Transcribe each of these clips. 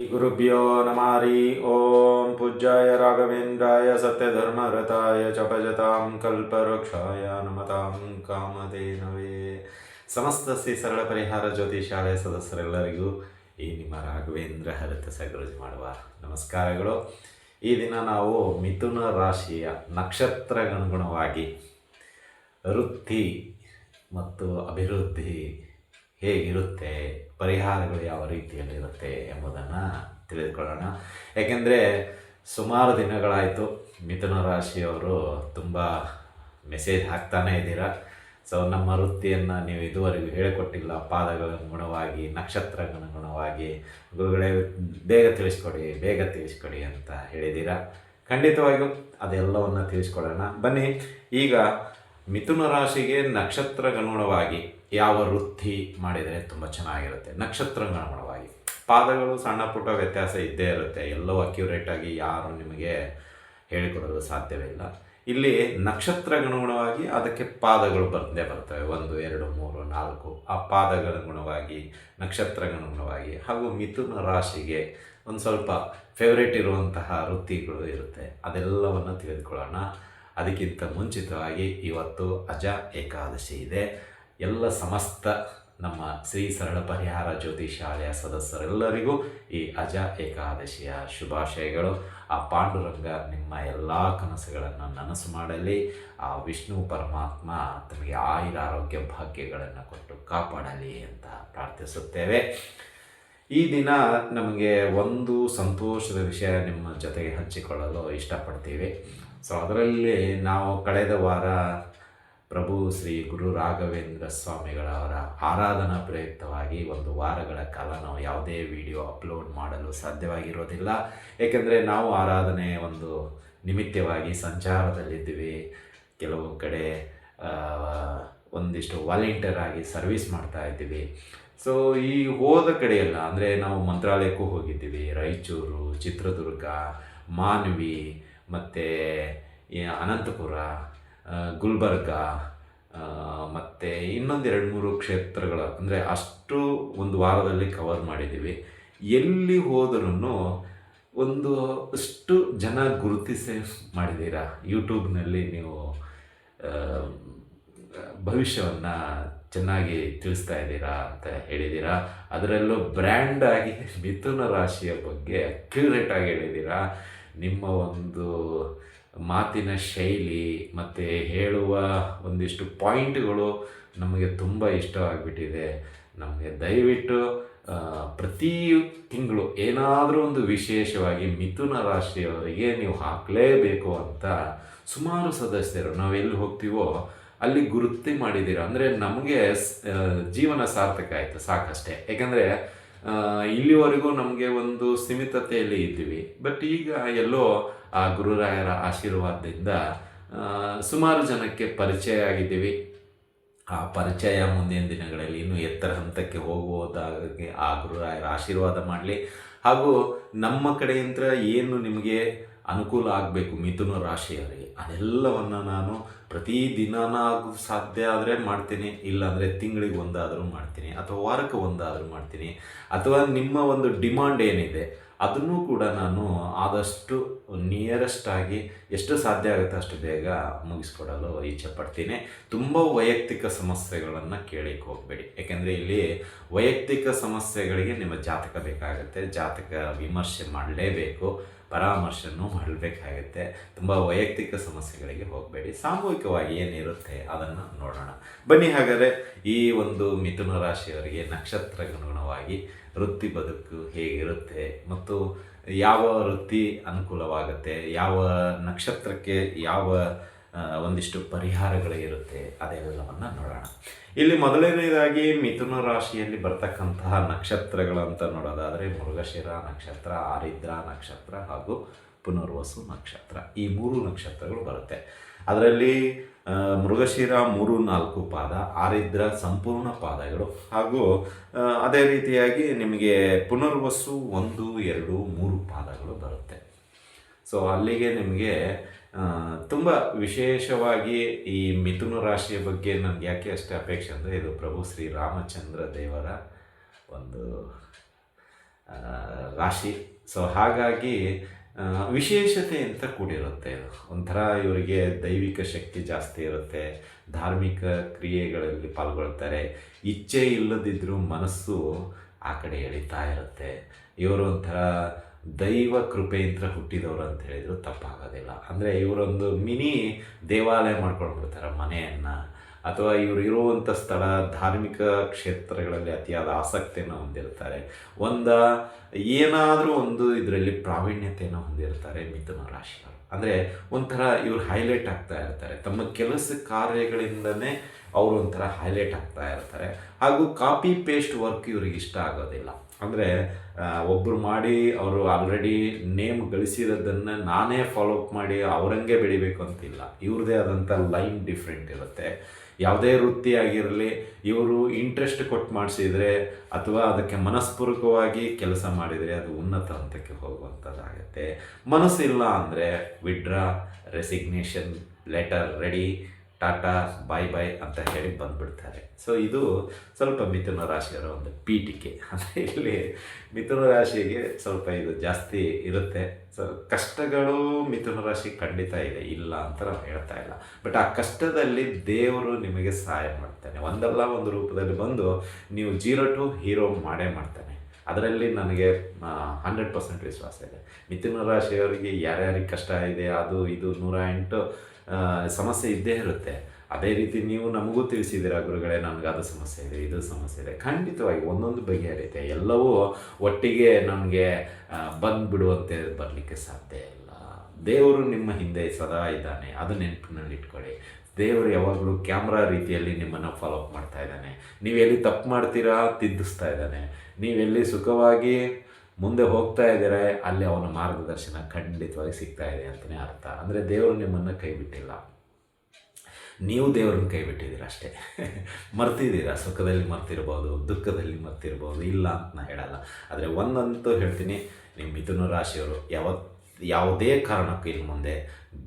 गुरुभ्यो नमारि ॐ पूज्याय राघवेन्द्राय सत्यधर्मरताय च भजतां कल्पवृक्षाय नमतां ಕಾಮಧೇನವೇ ಸಮಸ್ತ ಶ್ರೀ ಸರಳ ಪರಿಹಾರ ಜ್ಯೋತಿಷಾಲಯ ಸದಸ್ಯರೆಲ್ಲರಿಗೂ ಈ ನಿಮ್ಮ ರಾಘವೇಂದ್ರ ಹರತ ಸಗುರುಜಿ ಮಾಡುವ ನಮಸ್ಕಾರಗಳು ಈ ದಿನ ನಾವು ಮಿಥುನ ರಾಶಿಯ ನಕ್ಷತ್ರಗನುಗುಣವಾಗಿ ವೃತ್ತಿ ಮತ್ತು ಅಭಿವೃದ್ಧಿ ಹೇಗಿರುತ್ತೆ, ಪರಿಹಾರಗಳು ಯಾವ ರೀತಿಯಲ್ಲಿ ಇರುತ್ತೆ ಎಂಬುದನ್ನು ತಿಳಿದುಕೊಳ್ಳೋಣ. ಯಾಕೆಂದರೆ ಸುಮಾರು ದಿನಗಳಾಯಿತು ಮಿಥುನ ರಾಶಿಯವರು ತುಂಬ ಮೆಸೇಜ್ ಹಾಕ್ತಾನೇ ಇದ್ದೀರಾ. ಸೊ ನಮ್ಮ ವೃತ್ತಿಯನ್ನು ನೀವು ಇದುವರೆಗೂ ಹೇಳಿಕೊಟ್ಟಿಲ್ಲ. ಪಾದಗಳ ಗುಣವಾಗಿ ನಕ್ಷತ್ರಗನುಗುಣವಾಗಿ ಗುರುಗಳೇ ಬೇಗ ತಿಳಿಸ್ಕೊಡಿ ಬೇಗ ತಿಳಿಸ್ಕೊಡಿ ಅಂತ ಹೇಳಿದ್ದೀರಾ. ಖಂಡಿತವಾಗಿಯೂ ಅದೆಲ್ಲವನ್ನು ತಿಳಿಸ್ಕೊಡೋಣ. ಬನ್ನಿ, ಈಗ ಮಿಥುನ ರಾಶಿಗೆ ನಕ್ಷತ್ರಗನುಗುಣವಾಗಿ ಯಾವ ವೃತ್ತಿ ಮಾಡಿದರೆ ತುಂಬ ಚೆನ್ನಾಗಿರುತ್ತೆ. ನಕ್ಷತ್ರಗನುಗುಣವಾಗಿ ಪಾದಗಳು ಸಣ್ಣ ಪುಟ್ಟ ವ್ಯತ್ಯಾಸ ಇದ್ದೇ ಇರುತ್ತೆ. ಎಲ್ಲೋ ಅಕ್ಯುರೇಟಾಗಿ ಯಾರು ನಿಮಗೆ ಹೇಳಿಕೊಡಲು ಸಾಧ್ಯವಿಲ್ಲ ಇಲ್ಲಿ. ನಕ್ಷತ್ರಗನುಗುಣವಾಗಿ ಅದಕ್ಕೆ ಪಾದಗಳು ಬಂದೇ ಬರ್ತವೆ. ಒಂದು, ಎರಡು, ಮೂರು, ನಾಲ್ಕು. ಆ ಪಾದಗನುಗುಣವಾಗಿ ನಕ್ಷತ್ರಗನುಗುಣವಾಗಿ ಹಾಗೂ ಮಿಥುನ ರಾಶಿಗೆ ಒಂದು ಸ್ವಲ್ಪ ಫೇವ್ರೇಟ್ ಇರುವಂತಹ ವೃತ್ತಿಗಳು ಇರುತ್ತೆ. ಅದೆಲ್ಲವನ್ನು ತಿಳಿದುಕೊಳ್ಳೋಣ. ಅದಕ್ಕಿಂತ ಮುಂಚಿತವಾಗಿ ಇವತ್ತು ಅಜ ಏಕಾದಶಿ ಇದೆ. ಎಲ್ಲ ಸಮಸ್ತ ನಮ್ಮ ಶ್ರೀ ಸರಳ ಪರಿಹಾರ ಜ್ಯೋತಿಷಾಲಯ ಸದಸ್ಯರೆಲ್ಲರಿಗೂ ಈ ಅಜ ಏಕಾದಶಿಯ ಶುಭಾಶಯಗಳು. ಆ ಪಾಂಡುರಂಗ ನಿಮ್ಮ ಎಲ್ಲ ಕನಸುಗಳನ್ನು ನನಸು ಮಾಡಲಿ. ಆ ವಿಷ್ಣು ಪರಮಾತ್ಮ ತಮಗೆ ಆಯುರ ಆರೋಗ್ಯ ಭಾಗ್ಯಗಳನ್ನು ಕೊಟ್ಟು ಕಾಪಾಡಲಿ ಅಂತ ಪ್ರಾರ್ಥಿಸುತ್ತೇವೆ. ಈ ದಿನ ನಮಗೆ ಒಂದು ಸಂತೋಷದ ವಿಷಯ ನಿಮ್ಮ ಜೊತೆಗೆ ಹಂಚಿಕೊಳ್ಳಲು ಇಷ್ಟಪಡ್ತೀವಿ. ಸೊ ಅದರಲ್ಲಿ ನಾವು ಕಳೆದ ವಾರ ಪ್ರಭು ಶ್ರೀ ಗುರು ರಾಘವೇಂದ್ರ ಸ್ವಾಮಿಗಳವರ ಆರಾಧನಾ ಪ್ರಯುಕ್ತವಾಗಿ ಒಂದು ವಾರಗಳ ಕಾಲ ನಾವು ಯಾವುದೇ ವಿಡಿಯೋ ಅಪ್ಲೋಡ್ ಮಾಡಲು ಸಾಧ್ಯವಾಗಿರೋದಿಲ್ಲ. ಏಕೆಂದರೆ ನಾವು ಆರಾಧನೆ ಒಂದು ನಿಮಿತ್ತವಾಗಿ ಸಂಚಾರದಲ್ಲಿದ್ದೀವಿ. ಕೆಲವು ಕಡೆ ಒಂದಿಷ್ಟು ವಾಲಂಟಿಯರ್ ಆಗಿ ಸರ್ವಿಸ್ ಮಾಡ್ತಾ ಇದ್ದೀವಿ. ಸೊ, ಈ ಹೋದ ಕಡೆಯೆಲ್ಲ ಅಂದರೆ ನಾವು ಮಂತ್ರಾಲಯಕ್ಕೂ ಹೋಗಿದ್ದೀವಿ. ರಾಯಚೂರು, ಚಿತ್ರದುರ್ಗ, ಮಾನವಿ ಮತ್ತು ಅನಂತಪುರ ಗುಲ್ಬರ್ಗ ಮತ್ತು ಇನ್ನೊಂದು ಎರಡು ಮೂರು ಕ್ಷೇತ್ರಗಳು, ಅಂದರೆ ಅಷ್ಟು ಒಂದು ವಾರದಲ್ಲಿ ಕವರ್ ಮಾಡಿದ್ದೀವಿ ಎಲ್ಲಿ ಹೋದ್ರೂ ಒಂದು ಅಷ್ಟು ಜನ ಗುರುತಿಸಿ ಮಾಡಿದ್ದೀರಾ ಯೂಟ್ಯೂಬ್ನಲ್ಲಿ ನೀವು ಭವಿಷ್ಯವನ್ನು ಚೆನ್ನಾಗಿ ತಿಳಿಸ್ತಾ ಇದ್ದೀರಾ ಅಂತ ಹೇಳಿದ್ದೀರಾ ಅದರಲ್ಲೂ ಬ್ರ್ಯಾಂಡ್ ಆಗಿ ಮಿಥುನ ರಾಶಿಯ ಬಗ್ಗೆ ಅಕ್ಯುರೇಟ್ ಆಗಿ ಹೇಳಿದ್ದೀರಾ ನಿಮ್ಮ ಒಂದು ಮಾತಿನ ಶೈಲಿ ಮತ್ತು ಹೇಳುವ ಒಂದಿಷ್ಟು ಪಾಯಿಂಟ್ಗಳು ನಮಗೆ ತುಂಬ ಇಷ್ಟವಾಗಿಬಿಟ್ಟಿದೆ ನಮಗೆ ದಯವಿಟ್ಟು ಪ್ರತಿ ತಿಂಗಳು ಏನಾದರೂ ಒಂದು ವಿಶೇಷವಾಗಿ ಮಿಥುನ ರಾಶಿಯವರಿಗೆ ನೀವು ಹಾಕಲೇಬೇಕು ಅಂತ ಸುಮಾರು ಸದಸ್ಯರು ನಾವು ಎಲ್ಲಿ ಹೋಗ್ತೀವೋ ಅಲ್ಲಿ ಗುರುತಿ ಮಾಡಿದ್ದೀರ? ಅಂದರೆ ನಮಗೆ ಜೀವನ ಸಾರ್ಥಕ ಆಯಿತು ಸಾಕಷ್ಟೇ. ಯಾಕಂದರೆ ಇಲ್ಲಿವರೆಗೂ ನಮಗೆ ಒಂದು ಸೀಮಿತತೆಯಲ್ಲಿ ಇದ್ದೀವಿ. ಬಟ್ ಈಗ ಎಲ್ಲೋ ಆ ಗುರುರಾಯರ ಆಶೀರ್ವಾದದಿಂದ ಸುಮಾರು ಜನಕ್ಕೆ ಪರಿಚಯ ಆಗಿದ್ದೀವಿ. ಆ ಪರಿಚಯ ಮುಂದಿನ ದಿನಗಳಲ್ಲಿ ಇನ್ನೂ ಎತ್ತರ ಹಂತಕ್ಕೆ ಹೋಗುವುದಾಗಿ ಆ ಗುರುರಾಯರ ಆಶೀರ್ವಾದ ಮಾಡಲಿ. ಹಾಗೂ ನಮ್ಮ ಕಡೆಯಿಂದ ಏನು ನಿಮಗೆ ಅನುಕೂಲ ಆಗಬೇಕು ಮಿಥುನ ರಾಶಿಯವರಿಗೆ ಅದೆಲ್ಲವನ್ನು ನಾನು ಪ್ರತಿದಿನನಾಗೂ ಸಾಧ್ಯ ಆದರೆ ಮಾಡ್ತೀನಿ, ಇಲ್ಲಾಂದರೆ ತಿಂಗಳಿಗೆ ಒಂದಾದರೂ ಮಾಡ್ತೀನಿ, ಅಥವಾ ವಾರಕ್ಕೆ ಒಂದಾದರೂ ಮಾಡ್ತೀನಿ, ಅಥವಾ ನಿಮ್ಮ ಒಂದು ಡಿಮಾಂಡ್ ಏನಿದೆ ಅದನ್ನು ಕೂಡ ನಾನು ಆದಷ್ಟು ನಿಯರೆಸ್ಟ್ ಆಗಿ ಎಷ್ಟು ಸಾಧ್ಯ ಆಗುತ್ತೆ ಅಷ್ಟು ಬೇಗ ಮುಗಿಸ್ಕೊಡಲು ಇಚ್ಛೆ ಪಡ್ತೀನಿ ತುಂಬ ವೈಯಕ್ತಿಕ ಸಮಸ್ಯೆಗಳನ್ನು ಕೇಳಿಕ್ಕೆ ಹೋಗಬೇಡಿ. ಯಾಕೆಂದರೆ ಇಲ್ಲಿ ವೈಯಕ್ತಿಕ ಸಮಸ್ಯೆಗಳಿಗೆ ನಿಮ್ಮ ಜಾತಕ ಬೇಕಾಗುತ್ತೆ. ಜಾತಕ ವಿಮರ್ಶೆ ಮಾಡಲೇಬೇಕು. ಪರಾಮರ್ಶನೂ ಮಾಡಬೇಕಾಗುತ್ತೆ. ತುಂಬ ವೈಯಕ್ತಿಕ ಸಮಸ್ಯೆಗಳಿಗೆ ಹೋಗಬೇಡಿ. ಸಾಮೂಹಿಕವಾಗಿ ಏನಿರುತ್ತೆ ಅದನ್ನು ನೋಡೋಣ. ಬನ್ನಿ ಹಾಗಾದರೆ ಈ ಒಂದು ಮಿಥುನ ರಾಶಿಯವರಿಗೆ ನಕ್ಷತ್ರಗನುಗುಣವಾಗಿ ವೃತ್ತಿ ಬದುಕು ಹೇಗಿರುತ್ತೆ ಮತ್ತು ಯಾವ ವೃತ್ತಿ ಅನುಕೂಲವಾಗುತ್ತೆ, ಯಾವ ನಕ್ಷತ್ರಕ್ಕೆ ಯಾವ ಒಂದಿಷ್ಟು ಪರಿಹಾರಗಳಿರುತ್ತೆ ಅದೆಲ್ಲವನ್ನು ನೋಡೋಣ. ಇಲ್ಲಿ ಮೊದಲನೇದಾಗಿ ಮಿಥುನ ರಾಶಿಯಲ್ಲಿ ಬರ್ತಕ್ಕಂತಹ ನಕ್ಷತ್ರಗಳಂತ ನೋಡೋದಾದರೆ ಮೃಗಶಿರ ನಕ್ಷತ್ರ, ಆರಿದ್ರ ನಕ್ಷತ್ರ ಹಾಗೂ ಪುನರ್ವಸು ನಕ್ಷತ್ರ. ಈ ಮೂರು ನಕ್ಷತ್ರಗಳು ಬರುತ್ತೆ. ಅದರಲ್ಲಿ ಮೃಗಶಿರ ಮೂರು ನಾಲ್ಕು ಪಾದ, ಆರಿದ್ರ ಸಂಪೂರ್ಣ ಪಾದಗಳು. ಹಾಗೂ ಅದೇ ರೀತಿಯಾಗಿ ನಿಮಗೆ ಪುನರ್ವಸು ಒಂದು, ಎರಡು, ಮೂರು ಪಾದಗಳು ಬರುತ್ತೆ. ಸೊ, ಅಲ್ಲಿಗೆ ನಿಮಗೆ ತುಂಬ ವಿಶೇಷವಾಗಿ ಈ ಮಿಥುನ ರಾಶಿಯ ಬಗ್ಗೆ ನನಗೆ ಯಾಕೆ ಅಷ್ಟೇ ಅಪೇಕ್ಷೆ ಅಂದರೆ, ಇದು ಪ್ರಭು ಶ್ರೀ ರಾಮಚಂದ್ರ ದೇವರ ಒಂದು ರಾಶಿ. ಸೊ, ಹಾಗಾಗಿ ಆ, ವಿಶೇಷತೆ ಅಂತ ಕೂಡಿರುತ್ತೆ ಇದು ಒಂಥರ ಇವರಿಗೆ ದೈವಿಕ ಶಕ್ತಿ ಜಾಸ್ತಿ ಇರುತ್ತೆ ಧಾರ್ಮಿಕ ಕ್ರಿಯೆಗಳಲ್ಲಿ ಪಾಲ್ಗೊಳ್ತಾರೆ. ಇಚ್ಛೆ ಇಲ್ಲದಿದ್ದರೂ ಮನಸ್ಸು ಆ ಕಡೆ ಎಳಿತಾ ಇರುತ್ತೆ. ಇವರು ಒಂಥರ ದೈವ ಕೃಪೆಯಿಂದ ಹುಟ್ಟಿದವರು ಅಂತ ಹೇಳಿದ್ರು ತಪ್ಪಾಗೋದಿಲ್ಲ. ಅಂದರೆ ಇವರೊಂದು ಮಿನಿ ದೇವಾಲಯ ಮಾಡ್ಕೊಂಡ್ಬಿಡ್ತಾರೆ ಮನೆಯನ್ನು. ಅಥವಾ ಇವರು ಇರುವಂಥ ಸ್ಥಳ, ಧಾರ್ಮಿಕ ಕ್ಷೇತ್ರಗಳಲ್ಲಿ ಅತಿಯಾದ ಆಸಕ್ತಿಯನ್ನು ಹೊಂದಿರ್ತಾರೆ. ಒಂದು, ಏನಾದರೂ ಒಂದು ಇದರಲ್ಲಿ ಪ್ರಾವೀಣ್ಯತೆಯನ್ನು ಹೊಂದಿರ್ತಾರೆ ಮಿಥುನ ರಾಶಿಯವರು. ಅಂದರೆ ಒಂಥರ ಇವರು ಹೈಲೈಟ್ ಆಗ್ತಾ ಇರ್ತಾರೆ. ತಮ್ಮ ಕೆಲಸ ಕಾರ್ಯಗಳಿಂದನೇ ಅವರು ಒಂಥರ ಹೈಲೈಟ್ ಆಗ್ತಾ ಇರ್ತಾರೆ. ಹಾಗೂ ಕಾಪಿ ಪೇಸ್ಟ್ ವರ್ಕ್ ಇವ್ರಿಗೆ ಇಷ್ಟ ಆಗೋದಿಲ್ಲ. ಅಂದರೆ ಒಬ್ಬರು ಮಾಡಿ ಅವರು ಆಲ್ರೆಡಿ ನೇಮ್ ಗಳಿಸಿರೋದನ್ನು ನಾನೇ ಫಾಲೋ ಅಪ್ ಮಾಡಿ ಅವರಂಗೆ ಬೆಳಿಬೇಕು ಅಂತಿಲ್ಲ. ಇವ್ರದೇ ಆದಂಥ ಲೈನ್ ಡಿಫ್ರೆಂಟ್ ಇರುತ್ತೆ. ಯಾವುದೇ ವೃತ್ತಿಯಾಗಿರಲಿ, ಇವರು ಇಂಟ್ರೆಸ್ಟ್ ಕೊಟ್ಟು ಮಾಡಿಸಿದರೆ ಅಥವಾ ಅದಕ್ಕೆ ಮನಸ್ಪೂರ್ವಕವಾಗಿ ಕೆಲಸ ಮಾಡಿದರೆ ಅದು ಉನ್ನತ ಹಂತಕ್ಕೆ ಹೋಗುವಂಥದ್ದಾಗುತ್ತೆ. ಮನಸ್ಸಿಲ್ಲ ಅಂದರೆ withdraw resignation letter ready tata bye bye ಅಂತ ಹೇಳಿ ಬಂದ್ಬಿಡ್ತಾರೆ. ಸೊ ಇದು ಸ್ವಲ್ಪ ಮಿಥುನ ರಾಶಿಯವರ ಒಂದು ಪೀಠಿಕೆ. ಅಂದರೆ ಇಲ್ಲಿ ಮಿಥುನ ರಾಶಿಗೆ ಸ್ವಲ್ಪ ಇದು ಜಾಸ್ತಿ ಇರುತ್ತೆ. ಸೊ ಕಷ್ಟಗಳು ಮಿಥುನ ರಾಶಿ ಖಂಡಿತ ಇದೆ. ಇಲ್ಲ ಅಂತ ನಾವು ಹೇಳ್ತಾ ಇಲ್ಲ. ಬಟ್ ಆ ಕಷ್ಟದಲ್ಲಿ ದೇವರು ನಿಮಗೆ ಸಹಾಯ ಮಾಡ್ತಾನೆ. ಒಂದಲ್ಲ ಒಂದು ರೂಪದಲ್ಲಿ ಬಂದು ನೀವು ಜೀರೋ ಟು ಹೀರೋ ಮಾಡೇ ಮಾಡ್ತಾನೆ. ಅದರಲ್ಲಿ ನನಗೆ ಹಂಡ್ರೆಡ್ ಪರ್ಸೆಂಟ್ ವಿಶ್ವಾಸ ಇದೆ. ಮಿಥುನ ರಾಶಿಯವರಿಗೆ ಯಾರ್ಯಾರಿಗೆ ಕಷ್ಟ ಇದೆ, ಅದು, ಇದು ನೂರ ಎಂಟು ಸಮಸ್ಯೆ ಇದ್ದೇ ಇರುತ್ತೆ. ಅದೇ ರೀತಿ ನೀವು ನಮಗೂ ತಿಳಿಸಿದ್ದೀರಾ ಗುರುಗಳೇ, ನನಗೆ ಅದು ಸಮಸ್ಯೆ ಇದೆ, ಇದು ಸಮಸ್ಯೆ ಇದೆ. ಖಂಡಿತವಾಗಿ ಒಂದೊಂದು ಬಗೆಹರಿತೆ ಎಲ್ಲವೂ ಒಟ್ಟಿಗೆ ನಮಗೆ ಬಂದುಬಿಡುವಂತೆ ಬರಲಿಕ್ಕೆ ಸಾಧ್ಯ ಇಲ್ಲ. ದೇವರು ನಿಮ್ಮ ಹಿಂದೆ ಸದಾ ಇದ್ದಾನೆ. ಅದು ನೆನಪಿನಲ್ಲಿ ಇಟ್ಕೊಳ್ಳಿ ದೇವರು ಯಾವಾಗಲೂ ಕ್ಯಾಮ್ರಾ ರೀತಿಯಲ್ಲಿ ನಿಮ್ಮನ್ನು ಫಾಲೋಅಪ್ ಮಾಡ್ತಾ ಇದ್ದಾನೆ. ನೀವೆಲ್ಲಿ ತಪ್ಪು ಮಾಡ್ತೀರಾ, ತಿದ್ದಿಸ್ತಾ ಇದ್ದಾನೆ. ನೀವೆಲ್ಲಿ ಸುಖವಾಗಿ ಮುಂದೆ ಹೋಗ್ತಾ ಇದ್ದೀರ, ಅಲ್ಲಿ ಅವನ ಮಾರ್ಗದರ್ಶನ ಖಂಡಿತವಾಗಿ ಸಿಗ್ತಾ ಇದೆ ಅಂತಲೇ ಅರ್ಥ. ಅಂದರೆ ದೇವರು ನಿಮ್ಮನ್ನು ಕೈ ಬಿಟ್ಟಿಲ್ಲ. ನೀವು ದೇವರನ್ನು ಕೈ ಬಿಟ್ಟಿದ್ದೀರ ಅಷ್ಟೇ. ಮರ್ತಿದ್ದೀರಾ? ಸುಖದಲ್ಲಿ ಮರ್ತಿರ್ಬೋದು, ದುಃಖದಲ್ಲಿ ಮರ್ತಿರ್ಬೋದು, ಇಲ್ಲ ಅಂತ ನಾ ಹೇಳಲ್ಲ. ಆದರೆ ಒಂದಂತೂ ಹೇಳ್ತೀನಿ, ನಿಮ್ಮ ಮಿಥುನ ರಾಶಿಯವರು ಯಾವ ಯಾವುದೇ ಕಾರಣಕ್ಕೂ ಇಲ್ಲಿ ಮುಂದೆ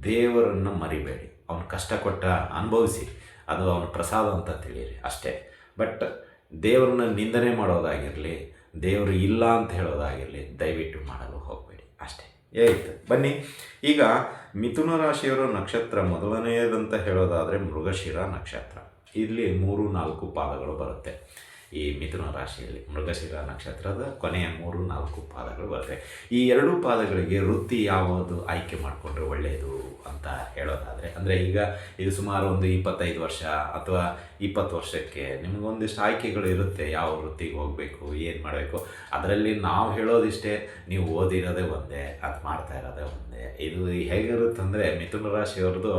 ದೇವರನ್ನು ಮರಿಬೇಡಿ. ಅವನು ಕಷ್ಟ ಕೊಟ್ಟ ಅನುಭವಿಸಿ. ಅದು ಅವನ ಪ್ರಸಾದ ಅಂತ ತಿಳಿಯಿರಿ ಅಷ್ಟೇ. ಬಟ್ ದೇವರನ್ನ ನಿಂದನೆ ಮಾಡೋದಾಗಿರಲಿ, ದೇವರು ಇಲ್ಲ ಅಂತ ಹೇಳೋದಾಗಿರಲಿ ದಯವಿಟ್ಟು ಮಾಡಲು ಹೋಗಬೇಡಿ ಅಷ್ಟೇ. ಏಯ್ತು ಬನ್ನಿ. ಈಗ ಮಿಥುನ ರಾಶಿಯವರ ನಕ್ಷತ್ರ ಮೊದಲನೆಯದಂತ ಹೇಳೋದಾದರೆ ಮೃಗಶಿರ ನಕ್ಷತ್ರ. ಇಲ್ಲಿ ಮೂರು ನಾಲ್ಕು ಪಾದಗಳು ಬರುತ್ತೆ. ಈ ಮಿಥುನ ರಾಶಿಯಲ್ಲಿ ಮೃಗಶಿರ ನಕ್ಷತ್ರದ ಕೊನೆಯ ಮೂರು, ನಾಲ್ಕು ಪಾದಗಳು ಬರುತ್ತೆ. ಈ ಎರಡೂ ಪಾದಗಳಿಗೆ ವೃತ್ತಿ ಯಾವುದು ಆಯ್ಕೆ ಮಾಡಿಕೊಂಡ್ರೆ ಒಳ್ಳೆಯದು ಅಂತ ಹೇಳೋದಾದರೆ, ಅಂದರೆ ಈಗ ಇದು ಸುಮಾರು ಒಂದು ಇಪ್ಪತ್ತೈದು ವರ್ಷ ಅಥವಾ ಇಪ್ಪತ್ತು ವರ್ಷಕ್ಕೆ ನಿಮಗೊಂದಿಷ್ಟು ಆಯ್ಕೆಗಳು ಇರುತ್ತೆ, ಯಾವ ವೃತ್ತಿಗೆ ಹೋಗಬೇಕು, ಏನು ಮಾಡಬೇಕು. ಅದರಲ್ಲಿ ನಾವು ಹೇಳೋದಿಷ್ಟೇ, ನೀವು ಓದಿರೋದೇ ಒಂದೇ, ಅದು ಮಾಡ್ತಾ ಇರೋದೇ ಒಂದೇ. ಇದು ಹೇಗಿರುತ್ತೆ ಅಂದರೆ ಮಿಥುನ ರಾಶಿಯವ್ರದ್ದು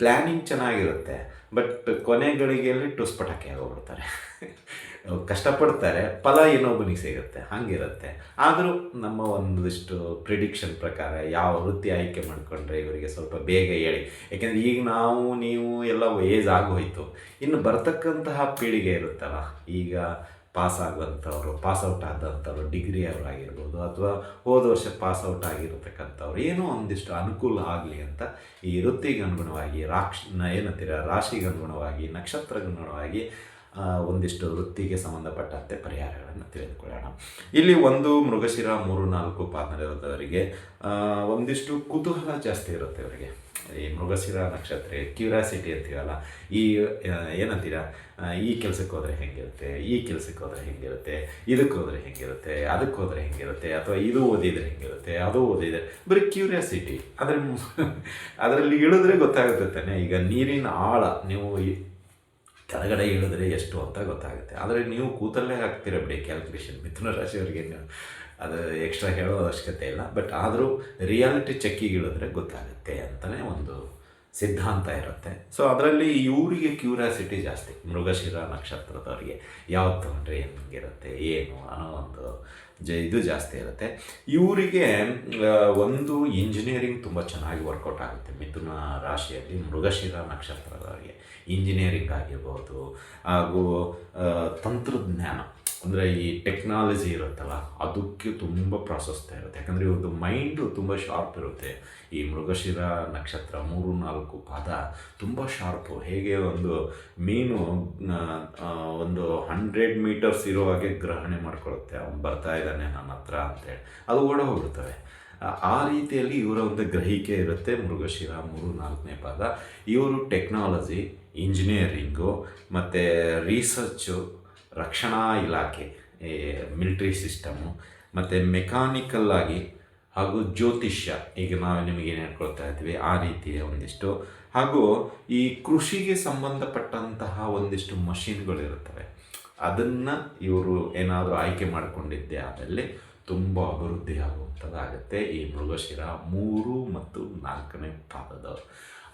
ಪ್ಲ್ಯಾನಿಂಗ್ ಚೆನ್ನಾಗಿರುತ್ತೆ, ಬಟ್ ಕೊನೆ ಗಳಿಗೆಯಲ್ಲಿ ಟುಸ್ ಪಟಾಕಿ ಆಗೋಗ್ಬಿಡ್ತಾರೆ ಕಷ್ಟಪಡ್ತಾರೆ ಫಲ ಇನ್ನೊಬ್ಬನಿಗೆ ಸಿಗುತ್ತೆ ಹಾಗಿರುತ್ತೆ. ಆದರೂ ನಮ್ಮ ಒಂದಿಷ್ಟು ಪ್ರಿಡಿಕ್ಷನ್ ಪ್ರಕಾರ ಯಾವ ವೃತ್ತಿ ಆಯ್ಕೆ ಮಾಡಿಕೊಂಡ್ರೆ ಇವರಿಗೆ ಸ್ವಲ್ಪ ಬೇಗ ಹೇಳಿ. ಯಾಕೆಂದರೆ ಈಗ ನಾವು ನೀವು ಎಲ್ಲ ಏಜ್ ಆಗೋಯ್ತು. ಇನ್ನು ಬರ್ತಕ್ಕಂತಹ ಪೀಳಿಗೆ ಇರುತ್ತಲ್ಲ ಈಗ ಪಾಸ್ ಆಗುವಂಥವ್ರು ಪಾಸ್ ಔಟ್ ಆದಂಥವ್ರು ಡಿಗ್ರಿ ಅವರು ಆಗಿರ್ಬೋದು ಅಥವಾ ಹೋದ ವರ್ಷ ಪಾಸ್ ಔಟ್ ಆಗಿರತಕ್ಕಂಥವ್ರು ಏನೋ ಒಂದಿಷ್ಟು ಅನುಕೂಲ ಆಗಲಿ ಅಂತ ಈ ವೃತ್ತಿಗೆ ಅನುಗುಣವಾಗಿ ರಾಕ್ಷ ಏನಂತೀರ ರಾಶಿಗೆ ಅನುಗುಣವಾಗಿ ನಕ್ಷತ್ರಕ್ಕೆ ಅನುಗುಣವಾಗಿ ಆ, ಒಂದಿಷ್ಟು ವೃತ್ತಿಗೆ ಸಂಬಂಧಪಟ್ಟಂತೆ ಪರಿಹಾರಗಳನ್ನು ತಿಳಿದುಕೊಳ್ಳೋಣ. ಇಲ್ಲಿ ಒಂದು ಮೃಗಶಿರ ಮೂರು ನಾಲ್ಕು ಪಾದದವರಿಗೆ ಆ, ಒಂದಿಷ್ಟು ಕುತೂಹಲ ಜಾಸ್ತಿ ಇರುತ್ತೆ ಅವರಿಗೆ. ಈ ಮೃಗಶಿರ ನಕ್ಷತ್ರ ಕ್ಯೂರಿಯಾಸಿಟಿ ಅಂತೀವಲ್ಲ ಈ ಏನಂತೀರ? ಈ ಕೆಲಸಕ್ಕೆ ಹೋದರೆ ಹೆಂಗಿರುತ್ತೆ ಈ ಕೆಲಸಕ್ಕೆ ಹೋದರೆ ಹೆಂಗಿರುತ್ತೆ ಇದಕ್ಕೆ ಹೋದರೆ ಹೆಂಗಿರುತ್ತೆ ಅದಕ್ಕೆ ಹೋದರೆ ಹೆಂಗಿರುತ್ತೆ ಅಥವಾ ಇದು ಓದಿದರೆ ಹೆಂಗಿರುತ್ತೆ ಅದು ಓದಿದರೆ ಬರೀ ಕ್ಯೂರಿಯಾಸಿಟಿ ಅದರ ಅದರಲ್ಲಿ ಇಳಿದ್ರೆ ಗೊತ್ತಾಗುತ್ತೆ ತಾನೆ ಈಗ ನೀರಿನ ಆಳ ನೀವು ಕೆಳಗಡೆ ಇಳಿದ್ರೆ ಎಷ್ಟು ಅಂತ ಗೊತ್ತಾಗುತ್ತೆ. ಆದರೆ ನೀವು ಕೂತಲ್ಲೇ ಹಾಕ್ತೀರ ಬಿಡಿ ಕ್ಯಾಲ್ಕುಲೇಷನ್ ಮಿಥುನ ರಾಶಿಯವರಿಗೆ ಅದು ಎಕ್ಸ್ಟ್ರಾ ಹೇಳೋ ಅವಶ್ಯಕತೆ ಇಲ್ಲ. ಬಟ್ ಆದರೂ ರಿಯಾಲಿಟಿ ಚೆಕ್ಕಿಗೆ ಇಳಿದ್ರೆ ಗೊತ್ತಾಗುತ್ತೆ ಅಂತಲೇ ಒಂದು ಸಿದ್ಧಾಂತ ಇರುತ್ತೆ. ಸೊ ಅದರಲ್ಲಿ ಇವರಿಗೆ ಕ್ಯೂರಿಯಾಸಿಟಿ ಜಾಸ್ತಿ. ಮೃಗಶಿರ ನಕ್ಷತ್ರದವರಿಗೆ. ಯಾವ್ದು ತೊಗೊಂಡ್ರೆ ಹೆಂಗಿರುತ್ತೆ, ಏನು ಅನ್ನೋ ಒಂದು ಜ ಇದು ಜಾಸ್ತಿ ಇರುತ್ತೆ. ಇವರಿಗೆ ಒಂದು ಇಂಜಿನಿಯರಿಂಗ್ ತುಂಬ ಚೆನ್ನಾಗಿ ವರ್ಕೌಟ್ ಆಗುತ್ತೆ. ಮಿಥುನ ರಾಶಿಯಲ್ಲಿ ಮೃಗಶಿರ ನಕ್ಷತ್ರದವರಿಗೆ. ಇಂಜಿನಿಯರಿಂಗ್ ಆಗಿರ್ಬೋದು, ಹಾಗೂ ತಂತ್ರಜ್ಞಾನ. ಅಂದರೆ ಈ ಟೆಕ್ನಾಲಜಿ ಇರುತ್ತಲ್ಲ, ಅದಕ್ಕೆ ತುಂಬ ಪ್ರಾಶಸ್ತ್ಯ ಇರುತ್ತೆ. ಯಾಕಂದರೆ ಇವ್ರದ್ದು ಮೈಂಡು ತುಂಬ ಶಾರ್ಪ್ ಇರುತ್ತೆ. ಈ ಮೃಗಶಿರ ನಕ್ಷತ್ರ ಮೂರು ನಾಲ್ಕು ಪಾದ ತುಂಬ ಶಾರ್ಪು ಹೇಗೆ ಒಂದು ಮೀನು ಒಂದು ಹಂಡ್ರೆಡ್ ಮೀಟರ್ಸ್ ಇರೋ ಹಾಗೆ ಗ್ರಹಣೆ ಮಾಡ್ಕೊಳ್ಳುತ್ತೆ ಅವ್ನು ಬರ್ತಾ ಇದ್ದಾನೆ ನನ್ನ ಹತ್ರ ಅಂತೇಳಿ. ಅದು ಓಡ ಹೋಗ್ಬಿಡ್ತವೆ ಆ ರೀತಿಯಲ್ಲಿ ಇವರ ಒಂದು ಗ್ರಹಿಕೆ ಇರುತ್ತೆ ಮೃಗಶಿರ ಮೂರು ನಾಲ್ಕನೇ ಪಾದ. ಇವರು ಟೆಕ್ನಾಲಜಿ ಇಂಜಿನಿಯರಿಂಗು ಮತ್ತು ರಿಸರ್ಚು ರಕ್ಷಣಾ ಇಲಾಖೆ ಮಿಲ್ಟ್ರಿ ಸಿಸ್ಟಮು ಮತ್ತು ಮೆಕ್ಯಾನಿಕಲ್ ಆಗಿ ಹಾಗೂ ಜ್ಯೋತಿಷ್ಯ, ಈಗ ನಾವು ನಿಮಗೆ ಏನು ಹೇಳ್ಕೊಳ್ತಾ ಇದ್ದೀವಿ ಆ ರೀತಿಯ ಒಂದಿಷ್ಟು. ಹಾಗೂ ಈ ಕೃಷಿಗೆ ಸಂಬಂಧಪಟ್ಟಂತಹ ಒಂದಿಷ್ಟು ಮಷಿನ್ಗಳಿರುತ್ತವೆ. ಅದನ್ನು ಇವರು ಏನಾದರೂ ಆಯ್ಕೆ ಮಾಡಿಕೊಂಡಿದ್ದೆ ಆದಲ್ಲಿ ತುಂಬ ಅಭಿವೃದ್ಧಿ ಆಗುವಂಥದ್ದಾಗುತ್ತೆ. ಈ ಮೃಗಶಿರ ಮೂರು ಮತ್ತು ನಾಲ್ಕನೇ ಪಾದದವರು.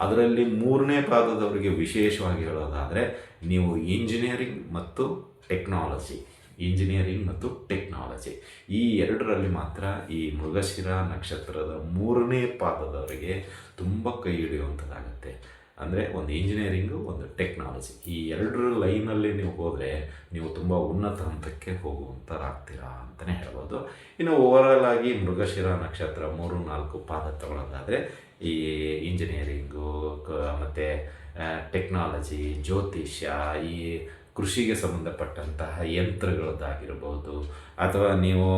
ಅದರಲ್ಲಿ ಮೂರನೇ ಪಾದದವರಿಗೆ ವಿಶೇಷವಾಗಿ ಹೇಳೋದಾದರೆ, ನೀವು ಇಂಜಿನಿಯರಿಂಗ್ ಮತ್ತು ಟೆಕ್ನಾಲಜಿ ಇಂಜಿನಿಯರಿಂಗ್ ಮತ್ತು ಟೆಕ್ನಾಲಜಿ ಈ ಎರಡರಲ್ಲಿ ಮಾತ್ರ ಈ ಮೃಗಶಿರ ನಕ್ಷತ್ರದ ಮೂರನೇ ಪಾದದವರಿಗೆ ತುಂಬ ಕೈ ಹಿಡಿಯುವಂಥದ್ದಾಗುತ್ತೆ. ಅಂದರೆ ಒಂದು ಇಂಜಿನಿಯರಿಂಗು ಒಂದು ಟೆಕ್ನಾಲಜಿ ಈ ಎರಡರ ಲೈನಲ್ಲಿ ನೀವು ಹೋದರೆ ನೀವು ತುಂಬ ಉನ್ನತ ಹಂತಕ್ಕೆ ಹೋಗುವಂಥರಾಗ್ತೀರಾ ಅಂತಲೇ ಹೇಳ್ಬೋದು. ಇನ್ನು ಓವರಾಲ್ ಆಗಿ ಮೃಗಶಿರ ನಕ್ಷತ್ರ ಮೂರು, ನಾಲ್ಕು ಪಾದ ತಗೊಳ್ಳೋದಾದರೆ ಈ ಇಂಜಿನಿಯರಿಂಗು ಮತ್ತು ಟೆಕ್ನಾಲಜಿ ಜ್ಯೋತಿಷ್ಯ, ಈ ಕೃಷಿಗೆ ಸಂಬಂಧಪಟ್ಟಂತಹ ಯಂತ್ರಗಳದ್ದಾಗಿರ್ಬೋದು, ಅಥವಾ ನೀವು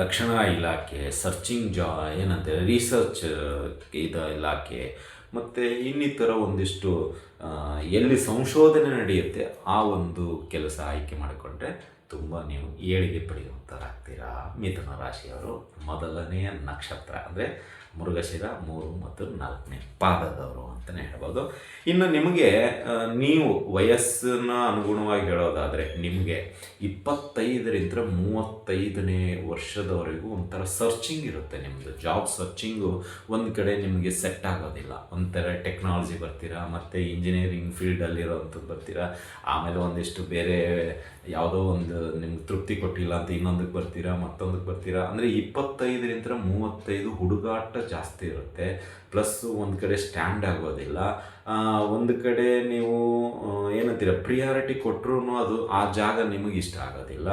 ರಕ್ಷಣಾ ಇಲಾಖೆ ಸರ್ಚಿಂಗ್ ಜಾ ಏನಂತೇಳಿ ರಿಸರ್ಚ್ ಇದು ಇಲಾಖೆ, ಮತ್ತು ಇನ್ನಿತರ ಒಂದಿಷ್ಟು ಎಲ್ಲಿ ಸಂಶೋಧನೆ ನಡೆಯುತ್ತೆ, ಆ ಒಂದು ಕೆಲಸ ಆಯ್ಕೆ ಮಾಡಿಕೊಂಡ್ರೆ ತುಂಬ ನೀವು ಏಳಿಗೆ ಪಡೆಯುವಂಥರಾಗ್ತೀರಾ ಮಿಥುನ ರಾಶಿಯವರು ಮೊದಲನೆಯ ನಕ್ಷತ್ರ, ಅಂದರೆ ಮೃಗಶಿರ ಮೂರು ಮತ್ತು ನಾಲ್ಕನೇ ಪಾದದವರು ಅಂತಲೇ ಹೇಳ್ಬೋದು. ಇನ್ನು ನಿಮಗೆ ನೀವು ವಯಸ್ಸನ್ನ ಅನುಗುಣವಾಗಿ ಹೇಳೋದಾದರೆ ನಿಮಗೆ ಇಪ್ಪತ್ತೈದರಿಂದ ಮೂವತ್ತೈದನೇ ವರ್ಷದವರೆಗೂ ಒಂಥರ ಸರ್ಚಿಂಗ್ ಇರುತ್ತೆ ನಿಮ್ಮದು ಜಾಬ್ ಸರ್ಚಿಂಗು ಒಂದು ಕಡೆ ನಿಮಗೆ ಸೆಟ್ ಆಗೋದಿಲ್ಲ. ಒಂಥರ ಟೆಕ್ನಾಲಜಿ ಬರ್ತೀರಾ, ಮತ್ತು ಇಂಜಿನಿಯರಿಂಗ್ ಫೀಲ್ಡಲ್ಲಿರೋವಂಥದ್ದು ಬರ್ತೀರಾ, ಆಮೇಲೆ ಒಂದಿಷ್ಟು ಬೇರೆ ಯಾವುದೋ ಒಂದು ನಿಮ್ಗೆ ತೃಪ್ತಿ ಕೊಟ್ಟಿಲ್ಲ ಅಂತ ಇನ್ನೊಂದಕ್ಕೆ ಬರ್ತೀರಾ ಮತ್ತೊಂದಕ್ಕೆ ಬರ್ತೀರಾ, ಅಂದರೆ ಇಪ್ಪತ್ತೈದರಿಂದ ಮೂವತ್ತೈದು ಹುಡುಗಾಟ ಜಾಸ್ತಿ ಇರುತ್ತೆ. ಪ್ಲಸ್ ಒಂದು ಕಡೆ ಸ್ಟ್ಯಾಂಡ್ ಆಗೋದಿಲ್ಲ. ಒಂದು ಕಡೆ ನೀವು ಏನಂತೀರ ಪ್ರಿಯಾರಿಟಿ ಕೊಟ್ಟರು ಅದು ಆ ಜಾಗ ನಿಮಗೆ ಇಷ್ಟ ಆಗೋದಿಲ್ಲ.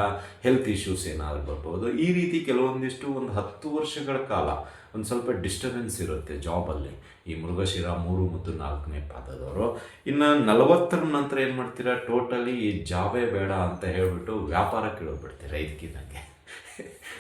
ಹೆಲ್ತ್ ಇಶ್ಯೂಸ್ ಏನಾದ್ರು ಬರ್ಬೋದು. ಈ ರೀತಿ ಕೆಲವೊಂದಿಷ್ಟು ಒಂದು ಹತ್ತು ವರ್ಷಗಳ ಕಾಲ ಒಂದು ಸ್ವಲ್ಪ ಡಿಸ್ಟರ್ಬೆನ್ಸ್ ಇರುತ್ತೆ ಜಾಬಲ್ಲಿ ಈ ಮೃಗಶಿರ ಮೂರು ಮತ್ತು ನಾಲ್ಕನೇ ಪಾದದವರು. ಇನ್ನು ನಲವತ್ತರ ನಂತರ ಏನು ಮಾಡ್ತೀರಾ? ಟೋಟಲಿ ಈ ಜಾಬೇ ಬೇಡ ಅಂತ ಹೇಳಿಬಿಟ್ಟು ವ್ಯಾಪಾರಕ್ಕೆ ಇಳಿದ್ಬಿಡ್ತೀರಾ ಇದಕ್ಕಿದ್ದಂಗೆ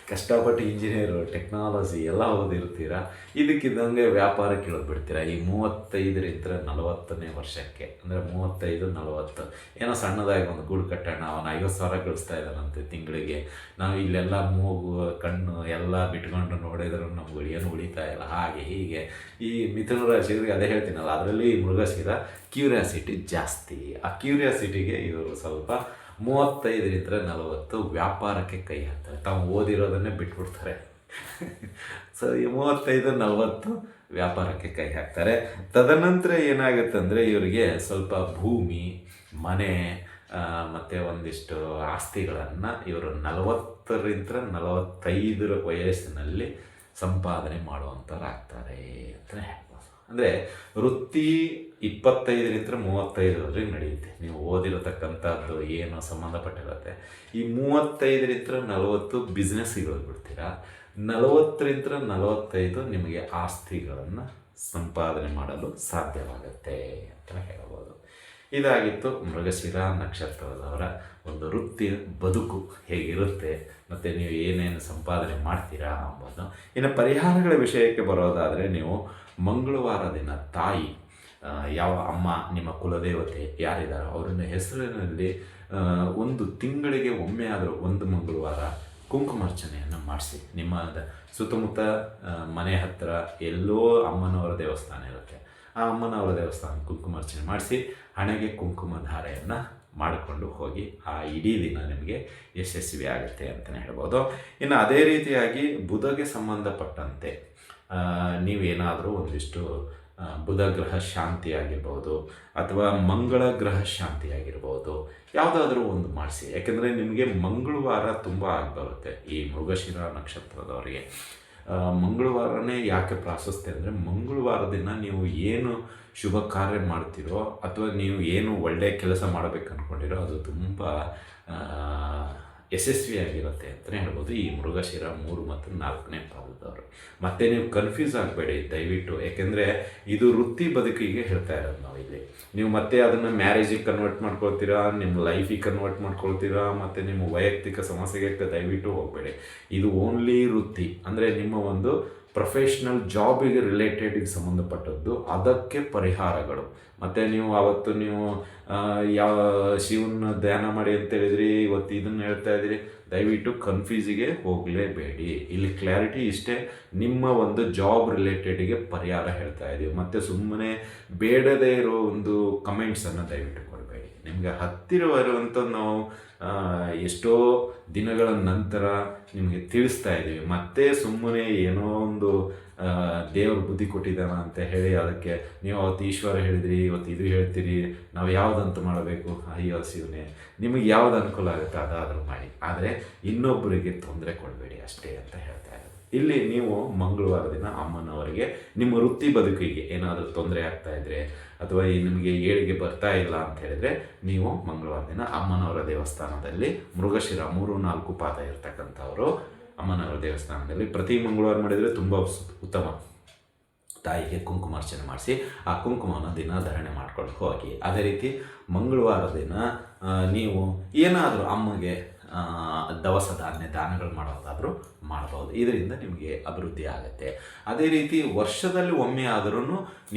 ಕಷ್ಟಪಟ್ಟು ಇಂಜಿನಿಯರು ಟೆಕ್ನಾಲಜಿ ಎಲ್ಲ ಓದಿರ್ತೀರ? ಇದಕ್ಕಿದ್ದಂಗೆ ವ್ಯಾಪಾರಕ್ಕೆ ಇಳಿದ್ಬಿಡ್ತೀರಾ? ಈ ಮೂವತ್ತೈದರಿಂದ ನಲವತ್ತನೇ ವರ್ಷಕ್ಕೆ, ಅಂದರೆ ಮೂವತ್ತೈದು, ನಲವತ್ತು. ಏನೋ ಸಣ್ಣದಾಗಿ ಒಂದು ಗೂಡು ಕಟ್ಟೋಣ, ಅವನು ಐವತ್ತು ಸಾವಿರ ಗಳಿಸ್ತಾ ಇದ್ದಾನಂತೆ ತಿಂಗಳಿಗೆ. ನಾವು ಇಲ್ಲೆಲ್ಲ ಮೂಗು, ಕಣ್ಣು ಎಲ್ಲ ಬಿಟ್ಕೊಂಡು ನೋಡಿದ್ರು ನಮ್ಗೆ ಏನು ಉಳಿತಾ ಇಲ್ಲ. ಹಾಗೆ, ಹೀಗೆ. ಈ ಮಿಥುನ ರಾಶಿಗೆ ಅದೇ ಹೇಳ್ತೀನಲ್ಲ, ಅದರಲ್ಲಿ ಮೃಗಶಿರ ಕ್ಯೂರಿಯಾಸಿಟಿ ಜಾಸ್ತಿ. ಆ ಕ್ಯೂರಿಯಾಸಿಟಿಗೆ ಇವರು ಸ್ವಲ್ಪ ಮೂವತ್ತೈದರಿಂದ ನಲವತ್ತು, ವ್ಯಾಪಾರಕ್ಕೆ ಕೈ ಹಾಕ್ತಾರೆ. ತಾವು ಓದಿರೋದನ್ನೇ ಬಿಟ್ಬಿಡ್ತಾರೆ. ಸೊ ಈ ಮೂವತ್ತೈದು, ನಲವತ್ತು ವ್ಯಾಪಾರಕ್ಕೆ ಕೈ ಹಾಕ್ತಾರೆ. ತದನಂತರ ಏನಾಗುತ್ತೆ ಅಂದರೆ ಇವರಿಗೆ ಸ್ವಲ್ಪ ಭೂಮಿ, ಮನೆ ಮತ್ತು ಒಂದಿಷ್ಟು ಆಸ್ತಿಗಳನ್ನು ಇವರು ನಲವತ್ತರಿಂದ ನಲವತ್ತೈದರ ವಯಸ್ಸಿನಲ್ಲಿ ಸಂಪಾದನೆ ಮಾಡುವಂಥವ್ರಾಗ್ತಾರೆ ಅಂತಲೇ ಹೇಳ್ಬೋದು. ಅಂದರೆ ವೃತ್ತಿ ಇಪ್ಪತ್ತೈದರಿಂದ ಮೂವತ್ತೈದರವರೆಗೆ ನಡೆಯುತ್ತೆ. ನೀವು ಓದಿರತಕ್ಕಂಥದ್ದು ಏನು ಸಂಬಂಧಪಟ್ಟಿರುತ್ತೆ. ಈ ಮೂವತ್ತೈದರಿಂದ ನಲವತ್ತು ಬಿಸ್ನೆಸ್ಸಿಗೆ ಬಿಡ್ತೀರಾ? ನಲವತ್ತರಿಂದ ನಲವತ್ತೈದು ನಿಮಗೆ ಆಸ್ತಿಗಳನ್ನು ಸಂಪಾದನೆ ಮಾಡಲು ಸಾಧ್ಯವಾಗುತ್ತೆ ಅಂತ ಹೇಳ್ಬೋದು. ಇದಾಗಿತ್ತು ಮೃಗಶಿರ ನಕ್ಷತ್ರದವರ ಒಂದು ವೃತ್ತಿ ಬದುಕು ಹೇಗಿರುತ್ತೆ, ಮತ್ತು ನೀವು ಏನೇನು ಸಂಪಾದನೆ ಮಾಡ್ತೀರಾ ಅಂಬೋದು ಇನ್ನು ಪರಿಹಾರಗಳ ವಿಷಯಕ್ಕೆ ಬರೋದಾದರೆ ನೀವು ಮಂಗಳವಾರ ದಿನ ತಾಯಿ ಯಾವ ಅಮ್ಮ, ನಿಮ್ಮ ಕುಲದೇವತೆ ಯಾರಿದ್ದಾರೋ ಅವರನ್ನ ಹೆಸರಿನಲ್ಲಿ ಒಂದು ತಿಂಗಳಿಗೆ ಒಮ್ಮೆ ಆದರೂ ಒಂದು ಮಂಗಳವಾರ ಕುಂಕುಮಾರ್ಚನೆಯನ್ನು ಮಾಡಿಸಿ. ನಿಮ್ಮ ಸುತ್ತಮುತ್ತ ಮನೆ ಹತ್ತಿರ ಎಲ್ಲೋ ಅಮ್ಮನವರ ದೇವಸ್ಥಾನ ಇರುತ್ತೆ. ಆ ಅಮ್ಮನವರ ದೇವಸ್ಥಾನ ಕುಂಕುಮಾರ್ಚನೆ ಮಾಡಿಸಿ, ಹಣೆಗೆ ಕುಂಕುಮ ಧಾರೆಯನ್ನು ಮಾಡಿಕೊಂಡು ಹೋಗಿ, ಆ ಇಡೀ ದಿನ ನಿಮಗೆ ಯಶಸ್ವಿ ಆಗುತ್ತೆ ಅಂತಲೇ ಹೇಳ್ಬೋದು. ಇನ್ನು ಅದೇ ರೀತಿಯಾಗಿ ಬುಧಗೆ ಸಂಬಂಧಪಟ್ಟಂತೆ ನೀವೇನಾದರೂ ಒಂದಿಷ್ಟು ಬುಧ ಗ್ರಹ ಶಾಂತಿ ಆಗಿರ್ಬೋದು ಅಥವಾ ಮಂಗಳ ಗ್ರಹ ಶಾಂತಿ ಆಗಿರ್ಬೋದು ಯಾವುದಾದ್ರೂ ಒಂದು ಮಾಡಿಸಿ. ಯಾಕೆಂದರೆ ನಿಮಗೆ ಮಂಗಳವಾರ ತುಂಬ ಆಗಿಬರುತ್ತೆ ಈ ಮೃಗಶಿರ ನಕ್ಷತ್ರದವರಿಗೆ. ಮಂಗಳವಾರನೇ ಯಾಕೆ ಪ್ರಾಶಸ್ತ್ಯ ಅಂದರೆ ಮಂಗಳವಾರ ದಿನ ನೀವು ಏನು ಶುಭ ಕಾರ್ಯ ಮಾಡ್ತೀರೋ ಅಥವಾ ನೀವು ಏನು ಒಳ್ಳೆಯ ಕೆಲಸ ಮಾಡಬೇಕು ಅಂದ್ಕೊಂಡಿರೋ ಅದು ತುಂಬ ಯಶಸ್ವಿಯಾಗಿರುತ್ತೆ ಅಂತಲೇ ಹೇಳ್ಬೋದು. ಈ ಮೃಗಶಿರ ಮೂರು ಮತ್ತು ನಾಲ್ಕನೇ ಪಾದದವರು. ಮತ್ತೆ ನೀವು ಕನ್ಫ್ಯೂಸ್ ಆಗಬೇಡಿ, ದಯವಿಟ್ಟು. ಯಾಕೆಂದರೆ ಇದು ವೃತ್ತಿ ಬದುಕಿಗೆ ಹೇಳ್ತಾ ಇರೋದು ನಾವು ಇಲ್ಲಿ ನೀವು ಮತ್ತೆ ಅದನ್ನು ಮ್ಯಾರೇಜಿಗೆ ಕನ್ವರ್ಟ್ ಮಾಡ್ಕೊಳ್ತೀರಾ, ನಿಮ್ಮ ಲೈಫಿಗೆ ಕನ್ವರ್ಟ್ ಮಾಡ್ಕೊಳ್ತೀರಾ, ಮತ್ತು ನಿಮ್ಮ ವೈಯಕ್ತಿಕ ಸಮಸ್ಯೆಗೆ ದಯವಿಟ್ಟು ಹೋಗಬೇಡಿ. ಇದು ಓನ್ಲಿ ವೃತ್ತಿ. ಅಂದರೆ ನಿಮ್ಮ ಒಂದು ಪ್ರೊಫೆಷ್ನಲ್ ಜಾಬಿಗೆ ರಿಲೇಟೆಡಿಗೆ ಸಂಬಂಧಪಟ್ಟದ್ದು. ಅದಕ್ಕೆ ಪರಿಹಾರಗಳು. ಮತ್ತು ನೀವು ಅವತ್ತು ನೀವು ಯಾವ ಶಿವನ ಧ್ಯಾನ ಮಾಡಿ ಅಂತ ಹೇಳಿದ್ರಿ, ಇವತ್ತು ಇದನ್ನು ಹೇಳ್ತಾ ಇದ್ದೀರಿ ದಯವಿಟ್ಟು ಕನ್ಫ್ಯೂಸಿಗೆ ಹೋಗಲೇಬೇಡಿ. ಇಲ್ಲಿ ಕ್ಲಾರಿಟಿ ಇಷ್ಟೇ. ನಿಮ್ಮ ಒಂದು ಜಾಬ್ ರಿಲೇಟೆಡಿಗೆ ಪರಿಹಾರ ಹೇಳ್ತಾ ಇದ್ದೀವಿ ಮತ್ತು ಸುಮ್ಮನೆ ಬೇಡದೇ ಇರೋ ಒಂದು ಕಮೆಂಟ್ಸನ್ನು ದಯವಿಟ್ಟು ಕೊಡಬೇಡಿ. ನಿಮಗೆ ಹತ್ತಿರವಿರುವಂಥ ನಾವು ಎಷ್ಟೋ ದಿನಗಳ ನಂತರ ನಿಮಗೆ ತಿಳಿಸ್ತಾ ಇದ್ದೀವಿ. ಮತ್ತೆ ಸುಮ್ಮನೆ ಏನೋ ಒಂದು ದೇವರು ಬುದ್ಧಿ ಕೊಟ್ಟಿದ್ದಾನ ಅಂತ ಹೇಳಿ ಅದಕ್ಕೆ ನೀವು ಅವತ್ತು ಈಶ್ವರ ಹೇಳಿದ್ರಿ, ಇವತ್ತು ಇದು ಹೇಳ್ತೀರಿ, ನಾವು ಯಾವುದಂತ ಮಾಡಬೇಕು ಅಯ್ಯೋ ಶಿವನೇ ನಿಮಗೆ ಯಾವ್ದು ಅನುಕೂಲ ಆಗುತ್ತೆ ಅದಾದರೂ ಮಾಡಿ. ಆದರೆ ಇನ್ನೊಬ್ಬರಿಗೆ ತೊಂದರೆ ಕೊಡಬೇಡಿ ಅಷ್ಟೇ ಅಂತ ಹೇಳ್ತಾ ಇರೋದು. ಇಲ್ಲಿ ನೀವು ಮಂಗಳವಾರ ದಿನ ಅಮ್ಮನವರಿಗೆ, ನಿಮ್ಮ ವೃತ್ತಿ ಬದುಕಿಗೆ ಏನಾದರೂ ತೊಂದರೆ ಆಗ್ತಾ ಇದ್ರೆ ಅಥವಾ ನಿಮಗೆ ಏಳಿಗೆ ಬರ್ತಾ ಇಲ್ಲ ಅಂತ ಹೇಳಿದ್ರೆ ನೀವು ಮಂಗಳವಾರ ದಿನ ಅಮ್ಮನವರ ದೇವಸ್ಥಾನದಲ್ಲಿ ಮೃಗಶಿರ ಮೂರು ನಾಲ್ಕು ಪಾದ ಇರ್ತಕ್ಕಂಥವರು ಅಮ್ಮನವರ ದೇವಸ್ಥಾನದಲ್ಲಿ ಪ್ರತಿ ಮಂಗಳವಾರ ಮಾಡಿದರೆ ತುಂಬ ಉತ್ತಮ. ತಾಯಿಗೆ ಕುಂಕುಮಾರ್ಚನೆ ಮಾಡಿಸಿ ಆ ಕುಂಕುಮವನ್ನು ದಿನ ಧಾರಣೆ ಮಾಡ್ಕೊಂಡು ಹೋಗಿ, ಅದೇ ರೀತಿ ಮಂಗಳವಾರ ದಿನ ನೀವು ಏನಾದರೂ ಅಮ್ಮಗೆ ದವಸ ಧಾನ್ಯ ದಾನಗಳು ಮಾಡೋದಾದರೂ ಮಾಡ್ಬೋದು. ಇದರಿಂದ ನಿಮಗೆ ಅಭಿವೃದ್ಧಿ ಆಗುತ್ತೆ. ಅದೇ ರೀತಿ ವರ್ಷದಲ್ಲಿ ಒಮ್ಮೆ ಆದರೂ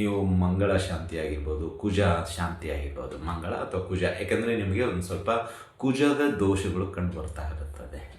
ನೀವು ಮಂಗಳ ಶಾಂತಿ ಆಗಿರ್ಬೋದು ಕುಜ ಶಾಂತಿ ಆಗಿರ್ಬೋದು ಮಂಗಳ ಅಥವಾ ಕುಜ, ಯಾಕೆಂದರೆ ನಿಮಗೆ ಒಂದು ಸ್ವಲ್ಪ ಕುಜದ ದೋಷಗಳು ಕಂಡು ಬರ್ತಾ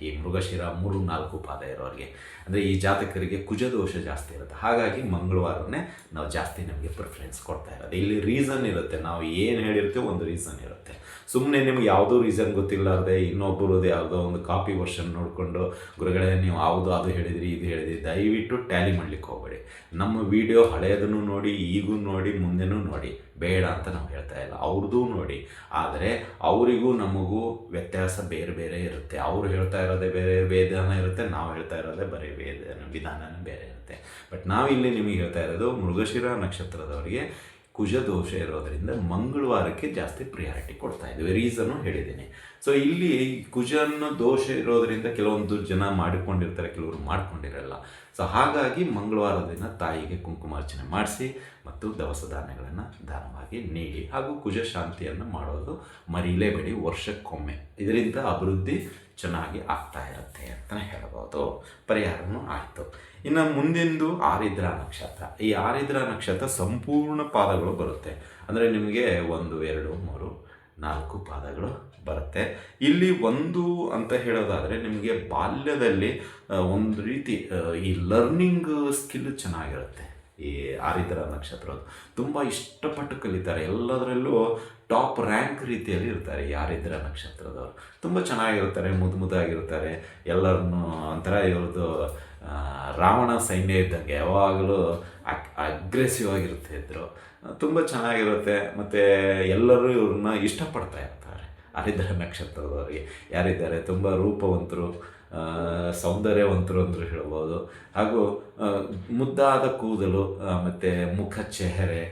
ಈ ಮೃಗಶಿರ ಮೂರು ನಾಲ್ಕು ಪಾದ ಇರೋರಿಗೆ. ಅಂದರೆ ಈ ಜಾತಕರಿಗೆ ಕುಜ ದೋಷ ಜಾಸ್ತಿ ಇರುತ್ತೆ. ಹಾಗಾಗಿ ಮಂಗಳವಾರನೇ ನಾವು ಜಾಸ್ತಿ ನಮಗೆ ಪ್ರಿಫರೆನ್ಸ್ ಕೊಡ್ತಾ ಇರೋದು. ಇಲ್ಲಿ ರೀಸನ್ ಇರುತ್ತೆ. ನಾವು ಏನು ಹೇಳಿರ್ತೀವೋ ಒಂದು ರೀಸನ್ ಇರುತ್ತೆ. ಸುಮ್ಮನೆ ನಿಮ್ಗೆ ಯಾವುದೋ ರೀಸನ್ ಗೊತ್ತಿಲ್ಲಾರ್ದೆ ಇನ್ನೊಬ್ಬರದ್ದು ಯಾವುದೋ ಒಂದು ಕಾಪಿ ವರ್ಷನ್ ನೋಡಿಕೊಂಡು, ಗುರುಗಳೇ ನೀವು ಯಾವುದು ಅದು ಹೇಳಿದ್ರಿ, ಇದು ಹೇಳಿದ್ರಿ, ದಯವಿಟ್ಟು ಟ್ಯಾಲಿ ಮಾಡ್ಲಿಕ್ಕೆ ಹೋಗಬೇಡಿ. ನಮ್ಮ ವಿಡಿಯೋ ಹಳೆಯದನ್ನು ನೋಡಿ, ಈಗೂ ನೋಡಿ, ಮುಂದೆನೂ ನೋಡಿ. ಬೇಡ ಅಂತ ನಾವು ಹೇಳ್ತಾ ಇಲ್ಲ. ಅವ್ರದ್ದು ನೋಡಿ. ಆದರೆ ಅವರಿಗೂ ನಮಗೂ ವ್ಯತ್ಯಾಸ ಬೇರೆ ಬೇರೆ ಇರುತ್ತೆ. ಅವ್ರು ಹೇಳ್ತಾ ಇರೋದೇ ಬೇರೆ, ವೇದನ ಇರುತ್ತೆ, ನಾವು ಹೇಳ್ತಾ ಇರೋದೇ ಬರೀ ವೇದ ವಿಧಾನನೇ ಬೇರೆ ಇರುತ್ತೆ. ಬಟ್ ನಾವಿಲ್ಲಿ ನಿಮಗೆ ಹೇಳ್ತಾ ಇರೋದು ಮೃಗಶಿರ ನಕ್ಷತ್ರದವರಿಗೆ ಕುಜ ದೋಷ ಇರೋದರಿಂದ ಮಂಗಳವಾರಕ್ಕೆ ಜಾಸ್ತಿ ಪ್ರಿಯಾರಿಟಿ ಕೊಡ್ತಾ ಇದ್ದೀವಿ ರೀಸನ್ನು ಹೇಳಿದ್ದೀನಿ. ಸೊ ಇಲ್ಲಿ ಕುಜನ ದೋಷ ಇರೋದರಿಂದ ಕೆಲವೊಂದು ಜನ ಮಾಡಿಕೊಂಡಿರ್ತಾರೆ, ಕೆಲವರು ಮಾಡ್ಕೊಂಡಿರಲ್ಲ. ಸೊ ಹಾಗಾಗಿ ಮಂಗಳವಾರ ದಿನ ತಾಯಿಗೆ ಕುಂಕುಮಾರ್ಚನೆ ಮಾಡಿಸಿ ಮತ್ತು ದವಸ ಧಾನ್ಯಗಳನ್ನು ದಾನವಾಗಿ ನೀಡಿ ಹಾಗೂ ಕುಜ ಶಾಂತಿಯನ್ನು ಮಾಡೋದು ಮರೀಲೇಬೇಡಿ ವರ್ಷಕ್ಕೊಮ್ಮೆ. ಇದರಿಂದ ಅಭಿವೃದ್ಧಿ ಚೆನ್ನಾಗಿ ಆಗ್ತಾ ಇರುತ್ತೆ ಅಂತಲೇ ಹೇಳ್ಬೋದು. ಪರಿಹಾರನೂ ಆಯಿತು. ಇನ್ನು ಮುಂದಿಂದು ಆರಿದ್ರ ನಕ್ಷತ್ರ. ಈ ಆರಿದ್ರ ನಕ್ಷತ್ರ ಸಂಪೂರ್ಣ ಪಾದಗಳು ಬರುತ್ತೆ. ಅಂದರೆ ನಿಮಗೆ ಒಂದು, ಎರಡು, ಮೂರು, ನಾಲ್ಕು ಪಾದಗಳು ಬರುತ್ತೆ. ಇಲ್ಲಿ ಒಂದು ಅಂತ ಹೇಳೋದಾದರೆ ನಿಮಗೆ ಬಾಲ್ಯದಲ್ಲಿ ಒಂದು ರೀತಿ ಈ ಲರ್ನಿಂಗ್ ಸ್ಕಿಲ್ ಚೆನ್ನಾಗಿರುತ್ತೆ. ಈ ಆರಿದ್ರ ನಕ್ಷತ್ರ ತುಂಬ ಇಷ್ಟಪಟ್ಟು ಕಲಿತಾರೆ. ಎಲ್ಲದರಲ್ಲೂ ಟಾಪ್ ರ್ಯಾಂಕ್ ರೀತಿಯಲ್ಲಿ ಇರ್ತಾರೆ ಯಾರಿದ್ರ ನಕ್ಷತ್ರದವರು. ತುಂಬ ಚೆನ್ನಾಗಿರ್ತಾರೆ ಮುದ್ದು ಮುದ್ದಾಗಿರ್ತಾರೆ. ಎಲ್ಲರನ್ನು ಒಂಥರ ಇವ್ರದ್ದು ರಾವಣ ಸೈನ್ಯ ಇದ್ದಂಗೆ ಯಾವಾಗಲೂ ಅಗ್ರೆಸಿವ್ ಆಗಿರುತ್ತೆ ಇದ್ರು. ತುಂಬ ಚೆನ್ನಾಗಿರುತ್ತೆ. ಮತ್ತು ಎಲ್ಲರೂ ಇವ್ರನ್ನ ಇಷ್ಟಪಡ್ತಾ ಇರ್ತಾರೆ. ಆರಿದ್ರ ನಕ್ಷತ್ರದವರಿಗೆ. ಯಾರಿದ್ದಾರೆ? ತುಂಬ ರೂಪವಂತರು. ಸೌಂದರ್ಯವಂತರು ಅಂತ ಹೇಳ್ಬೋದು. ಹಾಗೂ ಮುದ್ದಾದ ಕೂದಲು ಮತ್ತು ಮುಖ ಚೆಹರೆ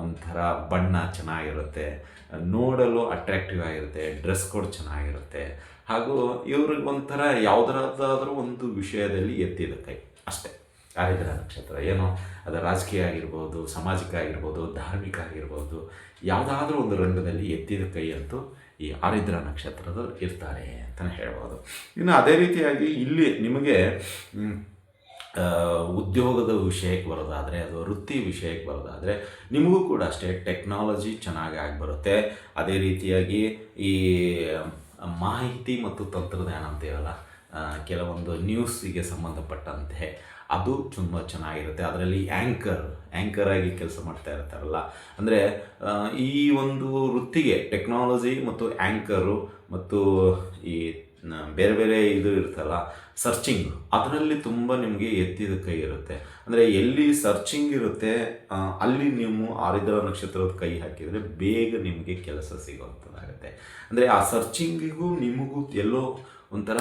ಒಂಥರ ಬಣ್ಣ ಚೆನ್ನಾಗಿರುತ್ತೆ. ನೋಡಲು ಅಟ್ರಾಕ್ಟಿವ್ ಆಗಿರುತ್ತೆ. ಡ್ರೆಸ್ ಕೋಡ್ ಚೆನ್ನಾಗಿರುತ್ತೆ. ಹಾಗೂ ಇವ್ರಿಗೆ ಒಂಥರ ಯಾವುದರದ್ದಾದರೂ ಒಂದು ವಿಷಯದಲ್ಲಿ ಎತ್ತಿದ ಕೈ ಅಷ್ಟೇ. ಆರಿದ್ರ ನಕ್ಷತ್ರ. ಏನೋ ಅದು ರಾಜಕೀಯ ಆಗಿರ್ಬೋದು, ಸಾಮಾಜಿಕ ಆಗಿರ್ಬೋದು, ಧಾರ್ಮಿಕ ಆಗಿರ್ಬೋದು, ಯಾವುದಾದ್ರೂ ಒಂದು ರಂಗದಲ್ಲಿ ಎತ್ತಿದ ಕೈ ಅಂತೂ ಈ ಆರಿದ್ರ ನಕ್ಷತ್ರದ ಇರ್ತಾರೆ ಅಂತಲೇ ಹೇಳ್ಬೋದು. ಇನ್ನು ಅದೇ ರೀತಿಯಾಗಿ ಇಲ್ಲಿ ನಿಮಗೆ ಉದ್ಯೋಗದ ವಿಷಯಕ್ಕೆ ಬರೋದಾದರೆ ಅದು ವೃತ್ತಿ ವಿಷಯಕ್ಕೆ ಬರೋದಾದರೆ ನಿಮಗೂ ಕೂಡ ಅಷ್ಟೇ ಟೆಕ್ನಾಲಜಿ ಚೆನ್ನಾಗಿ ಆಗಿ ಬರುತ್ತೆ. ಅದೇ ರೀತಿಯಾಗಿ ಈ ಮಾಹಿತಿ ಮತ್ತು ತಂತ್ರಜ್ಞಾನ ಅಂತೀವಲ್ಲ ಕೆಲವೊಂದು ನ್ಯೂಸಿಗೆ ಸಂಬಂಧಪಟ್ಟಂತೆ. ಅದು ತುಂಬ ಚೆನ್ನಾಗಿರುತ್ತೆ. ಅದರಲ್ಲಿ ಆ್ಯಂಕರ್ ಆ್ಯಂಕರ್ ಆಗಿ ಕೆಲಸ ಮಾಡ್ತಾ ಇರ್ತಾರಲ್ಲ. ಅಂದರೆ ಈ ಒಂದು ವೃತ್ತಿಗೆ ಟೆಕ್ನಾಲಜಿ ಮತ್ತು ಆ್ಯಂಕರು ಮತ್ತು ಈ ಬೇರೆ ಬೇರೆ ಇದು ಇರ್ತಲ್ಲ ಸರ್ಚಿಂಗ್ ಅದರಲ್ಲಿ ತುಂಬ ನಿಮಗೆ ಎತ್ತಿದ ಕೈ ಇರುತ್ತೆ. ಅಂದರೆ ಎಲ್ಲಿ ಸರ್ಚಿಂಗ್ ಇರುತ್ತೆ ಅಲ್ಲಿ ನೀವು ಆರಿದ್ರ ನಕ್ಷತ್ರದ ಕೈ ಹಾಕಿದರೆ ಬೇಗ ನಿಮಗೆ ಕೆಲಸ ಸಿಗುವಂಥದ್ದಾಗುತ್ತೆ ಅಂದರೆ ಆ ಸರ್ಚಿಂಗಿಗೂ ನಿಮಗೂ ಎಲ್ಲೋ ಒಂಥರ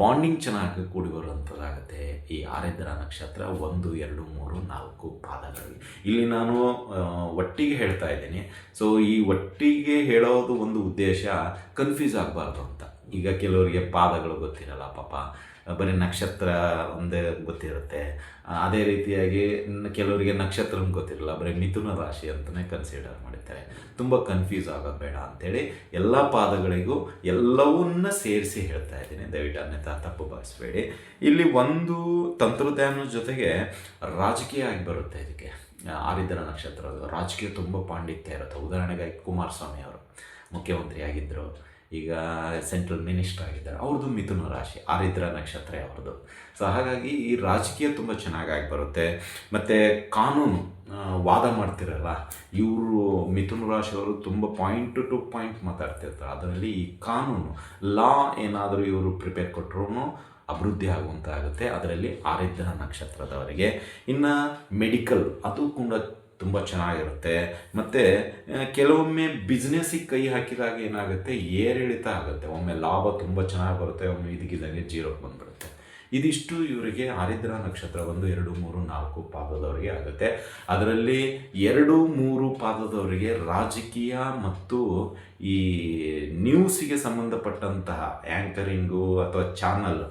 ಬಾಂಡಿಂಗ್ ಚೆನ್ನಾಗಿ ಕೂಡಿ ಬರುವಂಥದ್ದಾಗುತ್ತೆ ಈ ಆರಿದ್ರ ನಕ್ಷತ್ರ ಒಂದು, ಎರಡು, ಮೂರು, ನಾಲ್ಕು ಪಾದಗಳಲ್ಲಿ. ಇಲ್ಲಿ ನಾನು ಒಟ್ಟಿಗೆ ಹೇಳ್ತಾ ಇದ್ದೀನಿ. ಸೊ ಈ ಒಟ್ಟಿಗೆ ಹೇಳೋದು ಒಂದು ಉದ್ದೇಶ ಕನ್ಫ್ಯೂಸ್ ಆಗಬಾರ್ದು ಅಂತ. ಈಗ ಕೆಲವರಿಗೆ ಪಾದಗಳು ಗೊತ್ತಿರಲ್ಲ ಪಾಪ. ಬರೀ ನಕ್ಷತ್ರ ಒಂದೇ ಗೊತ್ತಿರುತ್ತೆ. ಅದೇ ರೀತಿಯಾಗಿ ಕೆಲವರಿಗೆ ನಕ್ಷತ್ರ ಗೊತ್ತಿರಲ್ಲ, ಬರೀ ಮಿಥುನ ರಾಶಿ ಅಂತಲೇ ಕನ್ಸಿಡರ್ ಮಾಡಿರ್ತಾರೆ. ತುಂಬ ಕನ್ಫ್ಯೂಸ್ ಆಗೋದು ಬೇಡ ಅಂತೇಳಿ ಎಲ್ಲ ಪಾದಗಳಿಗೂ ಎಲ್ಲವನ್ನ ಸೇರಿಸಿ ಹೇಳ್ತಾ ಇದ್ದೀನಿ. ದಯವಿಟ್ಟು ಅನ್ಯತಾ ತಪ್ಪು ಭಾವಿಸ್ಬೇಡಿ. ಇಲ್ಲಿ ಒಂದು ತಂತ್ರಜ್ಞಾನದ ಜೊತೆಗೆ ರಾಜಕೀಯ ಆಗಿ ಬರುತ್ತೆ ಇದಕ್ಕೆ. ಆರಿದ್ರ ನಕ್ಷತ್ರ ರಾಜಕೀಯ ತುಂಬ ಪಾಂಡಿತ್ಯ ಇರುತ್ತೆ. ಉದಾಹರಣೆಗಾಗಿ ಕುಮಾರಸ್ವಾಮಿ ಅವರು ಮುಖ್ಯಮಂತ್ರಿ ಆಗಿದ್ದರು ಈಗ ಸೆಂಟ್ರಲ್ ಮಿನಿಸ್ಟರ್ ಆಗಿದ್ದಾರೆ. ಅವ್ರದ್ದು ಮಿಥುನ ರಾಶಿ, ಆರಿದ್ರ ನಕ್ಷತ್ರ ಅವ್ರದ್ದು ಸೊ ಹಾಗಾಗಿ ಈ ರಾಜಕೀಯ ತುಂಬ ಚೆನ್ನಾಗಾಗಿ ಬರುತ್ತೆ. ಮತ್ತು ಕಾನೂನು ವಾದ ಮಾಡ್ತಿರಲ್ಲ, ಇವರು ಮಿಥುನ ರಾಶಿಯವರು ತುಂಬ ಪಾಯಿಂಟ್ ಟು ಪಾಯಿಂಟ್ ಮಾತಾಡ್ತಿರ್ತಾರೆ. ಅದರಲ್ಲಿ ಈ ಕಾನೂನು, ಲಾ ಏನಾದರೂ ಇವರು ಪ್ರಿಪೇರ್ ಕೊಟ್ಟರು ಅಭಿವೃದ್ಧಿ ಆಗುವಂತಾಗುತ್ತೆ. ಅದರಲ್ಲಿ ಆರಿದ್ರ ನಕ್ಷತ್ರದವರಿಗೆ. ಇನ್ನು ಮೆಡಿಕಲ್ ಅದು ಕೂಡ ತುಂಬ ಚೆನ್ನಾಗಿರುತ್ತೆ. ಮತ್ತು ಕೆಲವೊಮ್ಮೆ ಬಿಸ್ನೆಸ್ಸಿಗೆ ಕೈ ಹಾಕಿದಾಗ ಏನಾಗುತ್ತೆ? ಏರಿಳಿತ ಆಗುತ್ತೆ. ಒಮ್ಮೆ ಲಾಭ ತುಂಬ ಚೆನ್ನಾಗಿ ಬರುತ್ತೆ, ಒಮ್ಮೆ ಇದಕ್ಕಿದ್ದಂಗೆ ಜೀರೋಕ್ಕೆ ಬಂದುಬಿಡುತ್ತೆ. ಇದಿಷ್ಟು ಇವರಿಗೆ ಆರಿದ್ರ ನಕ್ಷತ್ರ ಒಂದು, ಎರಡು, ಮೂರು, ನಾಲ್ಕು ಪಾದದವರಿಗೆ ಆಗುತ್ತೆ. ಅದರಲ್ಲಿ ಎರಡು, ಮೂರು ಪಾದದವರಿಗೆ ರಾಜಕೀಯ ಮತ್ತು ಈ ನ್ಯೂಸಿಗೆ ಸಂಬಂಧಪಟ್ಟಂತಹ ಆ್ಯಂಕರಿಂಗು ಅಥವಾ ಚಾನಲ್